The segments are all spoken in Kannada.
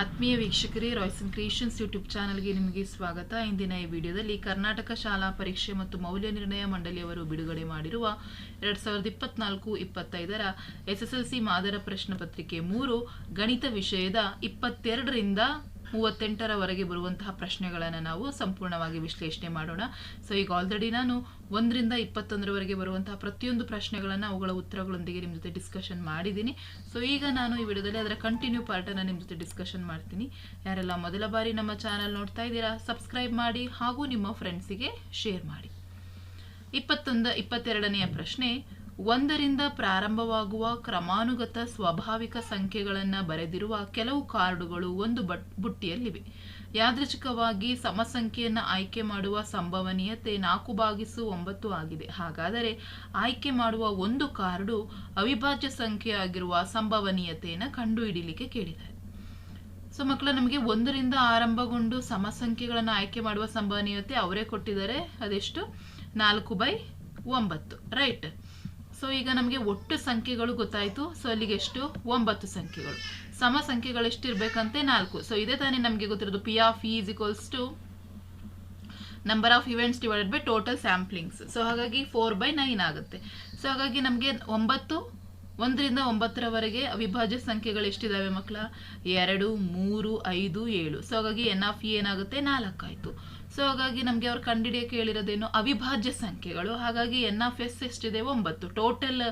ಆತ್ಮೀಯ ವೀಕ್ಷಕರೇ, ರಾಯ್ಸನ್ ಕ್ರಿಯೇಷನ್ಸ್ ಯೂಟ್ಯೂಬ್ ಚಾನಲ್ಗೆ ನಿಮಗೆ ಸ್ವಾಗತ. ಇಂದಿನ ಈ ವಿಡಿಯೋದಲ್ಲಿ ಕರ್ನಾಟಕ ಶಾಲಾ ಪರೀಕ್ಷೆ ಮತ್ತು ಮೌಲ್ಯ ನಿರ್ಣಯ ಮಂಡಳಿಯವರು ಬಿಡುಗಡೆ ಮಾಡಿರುವ ಎರಡು ಸಾವಿರದ ಇಪ್ಪತ್ನಾಲ್ಕು, ಇಪ್ಪತ್ತೈದರ ಎಸ್ ಎಸ್ ಎಲ್ ಸಿ ಮಾದರ ಪ್ರಶ್ನೆ ಪತ್ರಿಕೆ ಮೂರು ಗಣಿತ ವಿಷಯದ ಇಪ್ಪತ್ತೆರಡರಿಂದ ಮೂವತ್ತೆಂಟರವರೆಗೆ ಬರುವಂತಹ ಪ್ರಶ್ನೆಗಳನ್ನು ನಾವು ಸಂಪೂರ್ಣವಾಗಿ ವಿಶ್ಲೇಷಣೆ ಮಾಡೋಣ. ಸೊ ಈಗ ಆಲ್ರೆಡಿ ನಾನು ಒಂದರಿಂದ ಇಪ್ಪತ್ತೊಂದರವರೆಗೆ ಬರುವಂತಹ ಪ್ರತಿಯೊಂದು ಪ್ರಶ್ನೆಗಳನ್ನು ಅವುಗಳ ಉತ್ತರಗಳೊಂದಿಗೆ ನಿಮ್ಮ ಜೊತೆ ಡಿಸ್ಕಷನ್ ಮಾಡಿದ್ದೀನಿ ಸೊ ಈಗ ನಾನು ಈ ವಿಡಿಯೋದಲ್ಲಿ ಅದರ ಕಂಟಿನ್ಯೂ ಪಾರ್ಟನ್ನು ನಿಮ್ಮ ಜೊತೆ ಡಿಸ್ಕಷನ್ ಮಾಡ್ತೀನಿ. ಯಾರೆಲ್ಲ ಮೊದಲ ಬಾರಿ ನಮ್ಮ ಚಾನಲ್ ನೋಡ್ತಾ ಇದ್ದೀರಾ ಸಬ್ಸ್ಕ್ರೈಬ್ ಮಾಡಿ ಹಾಗೂ ನಿಮ್ಮ ಫ್ರೆಂಡ್ಸಿಗೆ ಶೇರ್ ಮಾಡಿ. ಇಪ್ಪತ್ತೊಂದು, ಇಪ್ಪತ್ತೆರಡನೆಯ ಪ್ರಶ್ನೆ ಒಂದರಿಂದ ಪ್ರಾರಂಭವಾಗುವ ಕ್ರಮಾನುಗತ ಸ್ವಾಭಾವಿಕ ಸಂಖ್ಯೆಗಳನ್ನು ಬರೆದಿರುವ ಕೆಲವು ಕಾರ್ಡುಗಳು ಒಂದು ಬಟ್, ಬುಟ್ಟಿಯಲ್ಲಿವೆ. ಯಾದೃಚ್ಛಿಕವಾಗಿ ಸಮಸಂಖ್ಯೆಯನ್ನು ಆಯ್ಕೆ ಮಾಡುವ ಸಂಭವನೀಯತೆ ನಾಲ್ಕು ಬಾಗಿಸು ಒಂಬತ್ತು ಆಗಿದೆ. ಹಾಗಾದರೆ ಆಯ್ಕೆ ಮಾಡುವ ಒಂದು ಕಾರ್ಡು ಅವಿಭಾಜ್ಯ ಸಂಖ್ಯೆ ಆಗಿರುವ ಸಂಭವನೀಯತೆಯನ್ನು ಕಂಡುಹಿಡಿಯಲಿಕ್ಕೆ ಕೇಳಿದ್ದಾರೆ. ಸೊ ಮಕ್ಕಳು, ನಮಗೆ ಒಂದರಿಂದ ಆರಂಭಗೊಂಡು ಸಮಸಂಖ್ಯೆಗಳನ್ನು ಆಯ್ಕೆ ಮಾಡುವ ಸಂಭವನೀಯತೆ ಅವರೇ ಕೊಟ್ಟಿದ್ದಾರೆ. ಅದೆಷ್ಟು? ನಾಲ್ಕು ಬೈ ಒಂಬತ್ತು. ರೈಟ್. ಸೊ ಈಗ ನಮಗೆ ಒಟ್ಟು ಸಂಖ್ಯೆಗಳು ಗೊತ್ತಾಯಿತು. ಸೊ ಅಲ್ಲಿಗೆ ಎಷ್ಟು? ಒಂಬತ್ತು ಸಂಖ್ಯೆಗಳು. ಸಮ ಸಂಖ್ಯೆಗಳು ಎಷ್ಟು ಇರಬೇಕಂತೆ ನಾಲ್ಕು. ಸೊ ಇದೇ ತಾನೇ ನಮಗೆ ಗೊತ್ತಿರೋದು. P of is equals to number of events divided by total samplings so ಹಾಗಾಗಿ ಫೋರ್ ಬೈ ನೈನ್ ಆಗುತ್ತೆ. ಸೊ ಹಾಗಾಗಿ ನಮಗೆ ಒಂಬತ್ತು, ಒಂದರಿಂದ ಒಂಬತ್ತರವರೆಗೆ ಅವಿಭಾಜ್ಯ ಸಂಖ್ಯೆಗಳು ಎಷ್ಟಿದ್ದಾವೆ ಮಕ್ಕಳ? ಎರಡು, ಮೂರು, ಐದು, ಏಳು. ಸೊ ಹಾಗಾಗಿ ಎನ್ ಆಫ್ ಇ ಏನಾಗುತ್ತೆ? ನಾಲ್ಕಾಯಿತು. ಸೊ ಹಾಗಾಗಿ ನಮಗೆ ಅವ್ರು ಕಂಡುಹಿಡಿಯೋಕೆ ಹೇಳಿರೋದೇನು ಅವಿಭಾಜ್ಯ ಸಂಖ್ಯೆಗಳು. ಹಾಗಾಗಿ ಎನ್ ಆಫ್ ಎಸ್ ಎಷ್ಟಿದೆ? ಒಂಬತ್ತು. Total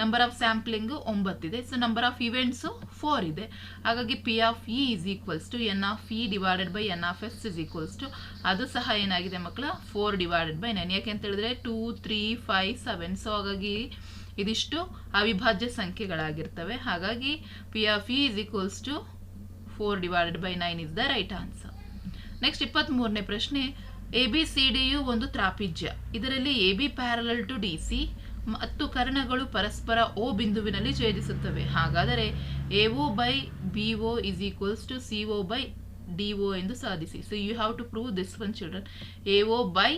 number of sampling ಒಂಬತ್ತಿದೆ. So number of events four ಇದೆ. ಹಾಗಾಗಿ P of E is equals to N of E divided by N of S is equals to ಅದು ಸಹ ಏನಾಗಿದೆ ಮಕ್ಕಳ ಫೋರ್ ಡಿವೈಡೆಡ್ ಬೈ ನೈನ್ ಯಾಕೆ ಅಂತ ಹೇಳಿದ್ರೆ two three five seven so ಹಾಗಾಗಿ ಇದಿಷ್ಟು ಅವಿಭಾಜ್ಯ ಸಂಖ್ಯೆಗಳಾಗಿರ್ತವೆ. ಹಾಗಾಗಿ P of E is equals to four divided by nine is the right answer next ಇಪ್ಪತ್ತ್ ಮೂರನೇ ಪ್ರಶ್ನೆ ಎ ಬಿ ಸಿ ಡಿಯು ಒಂದು ತ್ರಾಪಿಜ್ಯ. ಇದರಲ್ಲಿ A B parallel to D C ಮತ್ತು ಕರ್ಣಗಳು ಪರಸ್ಪರ ಓ ಬಿಂದುವಿನಲ್ಲಿ ಛೇದಿಸುತ್ತವೆ. ಹಾಗಾದರೆ A O by B O is equals to C O by D O ಎಂದು ಸಾಧಿಸಿ. So you have to prove this one children A O by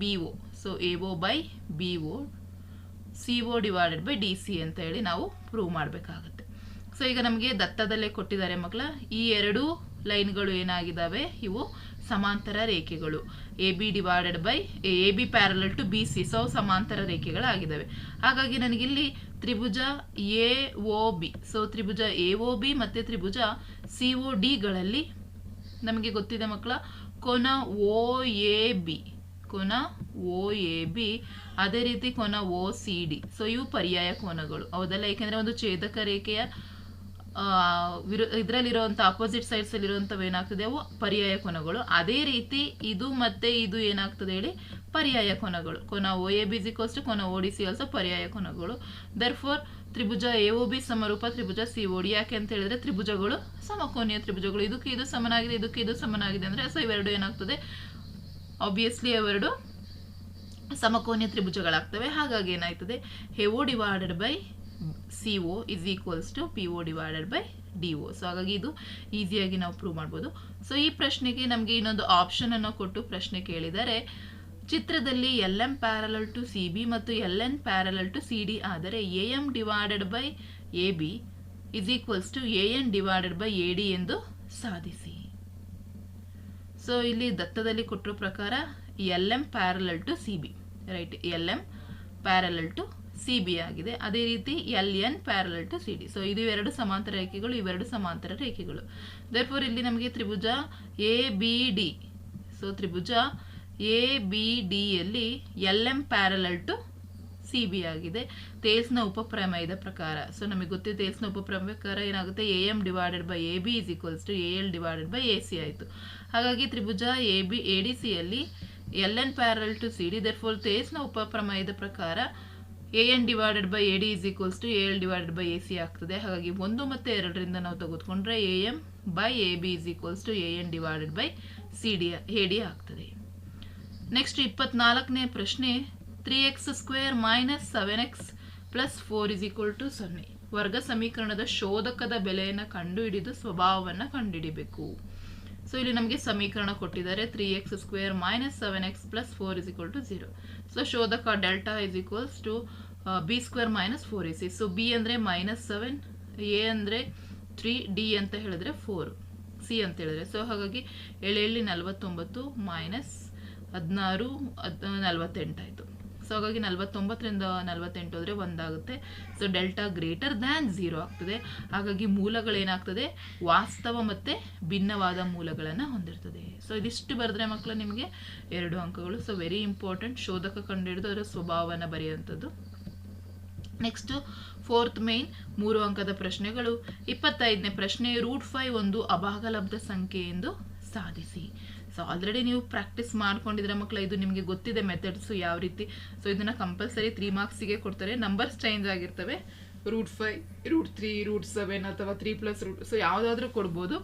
B O so A O by B O C O divided by D C ಅಂತ ಹೇಳಿ ನಾವು ಪ್ರೂವ್ ಮಾಡಬೇಕಾಗುತ್ತೆ. ಸೊ ಈಗ ನಮಗೆ ದತ್ತದಲ್ಲೇ ಕೊಟ್ಟಿದ್ದಾರೆ ಮಕ್ಕಳ. ಈ ಎರಡೂ ಲೈನ್ಗಳು ಏನಾಗಿದ್ದಾವೆ ಇವು ಸಮಾಂತರ ರೇಖೆಗಳು. A B divided by A B parallel to B C so ಸಮಾಂತರ ರೇಖೆಗಳಾಗಿದ್ದಾವೆ ಹಾಗಾಗಿ ನನಗಿಲ್ಲಿ ತ್ರಿಭುಜ ಎ ಒ ಬಿ ಸೊ ತ್ರಿಭುಜ ಎ ಒ ಬಿ ಮತ್ತು ತ್ರಿಭುಜ ಸಿ ಒ ಡಿಗಳಲ್ಲಿ ನಮಗೆ ಗೊತ್ತಿದೆ ಮಕ್ಕಳ, ಕೋನ ಓ ಎ ಬಿ ಕೋನ ಓ ಎ ಬಿ ಅದೇ ರೀತಿ ಕೋನ ಓ ಸಿ ಡಿ ಸೊ ಇವು ಪರ್ಯಾಯ ಕೋನಗಳು. ಹೌದಲ್ಲ? ಏಕೆಂದರೆ ಒಂದು ಛೇದಕ ರೇಖೆಯ ವಿರು ಇದರಲ್ಲಿರುವಂಥ ಅಪೋಸಿಟ್ ಸೈಡ್ಸಲ್ಲಿರುವಂಥವು ಏನಾಗ್ತದೆ? ಅವು ಪರ್ಯಾಯ ಕೋನಗಳು. ಅದೇ ರೀತಿ ಇದು ಮತ್ತೆ ಇದು ಏನಾಗ್ತದೆ ಹೇಳಿ? ಪರ್ಯಾಯ ಕೋನಗಳು. ಕೊನ ಓ ಎ ಬಿ ಟು ಕೋನ ಓ ಡಿ ಸಿ ಆಲ್ಸೋ ಪರ್ಯಾಯ ಕೋನಗಳು. ದರ್ ಫೋರ್ ತ್ರಿಭುಜ ಎ ಒ ಬಿ ಸಮರೂಪ, ತ್ರಿಭುಜ ಸಿ ಓ ಡಿ ಯಾಕೆ ಅಂತ ಹೇಳಿದ್ರೆ ತ್ರಿಭುಜಗಳು ಸಮಕೋನೀಯ ತ್ರಿಭುಜಗಳು. ಇದಕ್ಕೆ ಇದು ಸಮನಾಗಿದೆ, ಇದಕ್ಕೆ ಇದು ಸಮನಾಗಿದೆ ಅಂದರೆ ಸೊ ಇವೆರಡು ಏನಾಗ್ತದೆ? ಆಬ್ವಿಯಸ್ಲಿ ಅವೆರಡು ಸಮಕೋನೀಯ ತ್ರಿಭುಜಗಳಾಗ್ತವೆ. ಹಾಗಾಗಿ ಏನಾಯ್ತದೆ? A O divided by C O is equals to P O divided by D O so ಹಾಗಾಗಿ ಇದು ಈಸಿಯಾಗಿ ನಾವು ಪ್ರೂವ್ ಮಾಡ್ಬೋದು. ಸೊ ಈ ಪ್ರಶ್ನೆಗೆ ನಮಗೆ ಇನ್ನೊಂದು ಆಪ್ಷನ್ ಅನ್ನು ಕೊಟ್ಟು ಪ್ರಶ್ನೆ ಕೇಳಿದರೆ, ಚಿತ್ರದಲ್ಲಿ L M parallel to C B ಮತ್ತು L N parallel to C D ಆದರೆ A M divided by A B is equals to A N divided by A D ಎಂದು ಸಾಧಿಸಿ. ಸೊ ಇಲ್ಲಿ ದತ್ತದಲ್ಲಿ ಕೊಟ್ಟಿರೋ ಪ್ರಕಾರ L M parallel to C B right L M parallel to C B ಆಗಿದೆ. ಅದೇ ರೀತಿ L N parallel to C D so ಇದು ಎರಡು ಸಮಾಂತರ ರೇಖೆಗಳು, ಇವೆರಡು ಸಮಾಂತರ ರೇಖೆಗಳು. ದರ್ಫೋರ್ ಇಲ್ಲಿ ನಮಗೆ ತ್ರಿಭುಜ ಎ ಬಿ ಡಿ ಸೊ ತ್ರಿಭುಜ A B ಡಿಯಲ್ಲಿ L M parallel to C B ಆಗಿದೆ. ತೇಲ್ಸ್ನ ಉಪಪ್ರಮೇಯದ ಪ್ರಕಾರ. ಸೊ ನಮಗೆ ಗೊತ್ತಿದೆ ತೇಲ್ಸ್ನ ಉಪಪ್ರಮೇಯ ಪ್ರಕಾರ ಏನಾಗುತ್ತೆ? A M divided by A B is equals to A L divided by A C ಆಯಿತು. ಹಾಗಾಗಿ ತ್ರಿಭುಜ ಎ ಬಿ ಎ ಡಿ ಸಿಯಲ್ಲಿ L N parallel to C D therefore ತೇಲ್ಸ್ನ ಉಪಪ್ರಮೇಯದ ಪ್ರಕಾರ A N divided by A D is equals to A L divided by A C ಆಗ್ತದೆ. ಹಾಗಾಗಿ ಒಂದು ಮತ್ತು ಎರಡರಿಂದ ನಾವು ತೆಗೆದುಕೊಂಡ್ರೆ A M by A B is equals to A N divided by C D A D ಆಗ್ತದೆ. ನೆಕ್ಸ್ಟ್ ಇಪ್ಪತ್ನಾಲ್ಕನೇ ಪ್ರಶ್ನೆ three X square minus seven X plus four is equal to ಸೊನ್ನೆ. ವರ್ಗ ಸಮೀಕರಣದ ಶೋಧಕದ ಬೆಲೆಯನ್ನು ಕಂಡುಹಿಡಿದು ಸ್ವಭಾವವನ್ನು ಕಂಡುಹಿಡಿಬೇಕು. ಸೊ ಇಲ್ಲಿ ನಮಗೆ ಸಮೀಕರಣ ಕೊಟ್ಟಿದ್ದಾರೆ three X square minus seven X plus four is equal to zero so ಶೋಧಕ delta is equals to B square minus four A C so B ಅಂದರೆ ಮೈನಸ್ ಸೆವೆನ್ ಎ ಅಂದರೆ ತ್ರೀ ಡಿ ಅಂತ ಹೇಳಿದ್ರೆ ಫೋರ್ ಸಿ ಅಂತ ಹೇಳಿದ್ರೆ. ಸೊ ಹಾಗಾಗಿ ಎಳೆಯಲ್ಲಿ ನಲವತ್ತೊಂಬತ್ತು ಮೈನಸ್ ಹದಿನಾರು, ಹದ್ ನಲವತ್ತೆಂಟಾಯಿತು ಸೊ ಹಾಗಾಗಿ ನಲ್ವತ್ತೊಂಬತ್ತರಿಂದ ನಲ್ವತ್ತೆಂಟು ಹೋದರೆ ಒಂದಾಗುತ್ತೆ. So delta greater than zero ಆಗ್ತದೆ. ಹಾಗಾಗಿ ಮೂಲಗಳೇನಾಗ್ತದೆ? ವಾಸ್ತವ ಮತ್ತು ಭಿನ್ನವಾದ ಮೂಲಗಳನ್ನು ಹೊಂದಿರ್ತದೆ. ಸೊ ಇದಿಷ್ಟು ಬರೆದ್ರೆ ಮಕ್ಕಳು ನಿಮಗೆ ಎರಡು ಅಂಕಗಳು. ಸೊ ವೆರಿ ಇಂಪಾರ್ಟೆಂಟ್ ಶೋಧಕ ಕಂಡುಹಿಡಿದು ಅದರ ಸ್ವಭಾವನ ಬರೆಯುವಂಥದ್ದು. ನೆಕ್ಸ್ಟು ಫೋರ್ತ್ ಮೇನ್ ಮೂರು ಅಂಕದ ಪ್ರಶ್ನೆಗಳು. ಇಪ್ಪತ್ತೈದನೇ ಪ್ರಶ್ನೆ ರೂಟ್ ಫೈವ್ ಒಂದು ಅಭಾಗಲಬ್ಧ ಸಂಖ್ಯೆ ಎಂದು ಸಾಧಿಸಿ. ಸೊ ಆಲ್ರೆಡಿ ನೀವು ಪ್ರಾಕ್ಟೀಸ್ ಮಾಡ್ಕೊಂಡಿದ್ರೆ ಮಕ್ಕಳು ಇದು ನಿಮಗೆ ಗೊತ್ತಿದೆ ಮೆಥಡ್ಸು ಯಾವ ರೀತಿ. ಸೊ ಇದನ್ನು ಕಂಪಲ್ಸರಿ ತ್ರೀ ಮಾರ್ಕ್ಸಿಗೆ ಕೊಡ್ತಾರೆ. ನಂಬರ್ಸ್ ಚೇಂಜ್ ಆಗಿರ್ತವೆ. Root five root three root seven ಅಥವಾ ತ್ರೀ ಪ್ಲಸ್ ರೂಟ್ ಸೊ ಯಾವುದಾದ್ರೂ ಕೊಡ್ಬೋದು.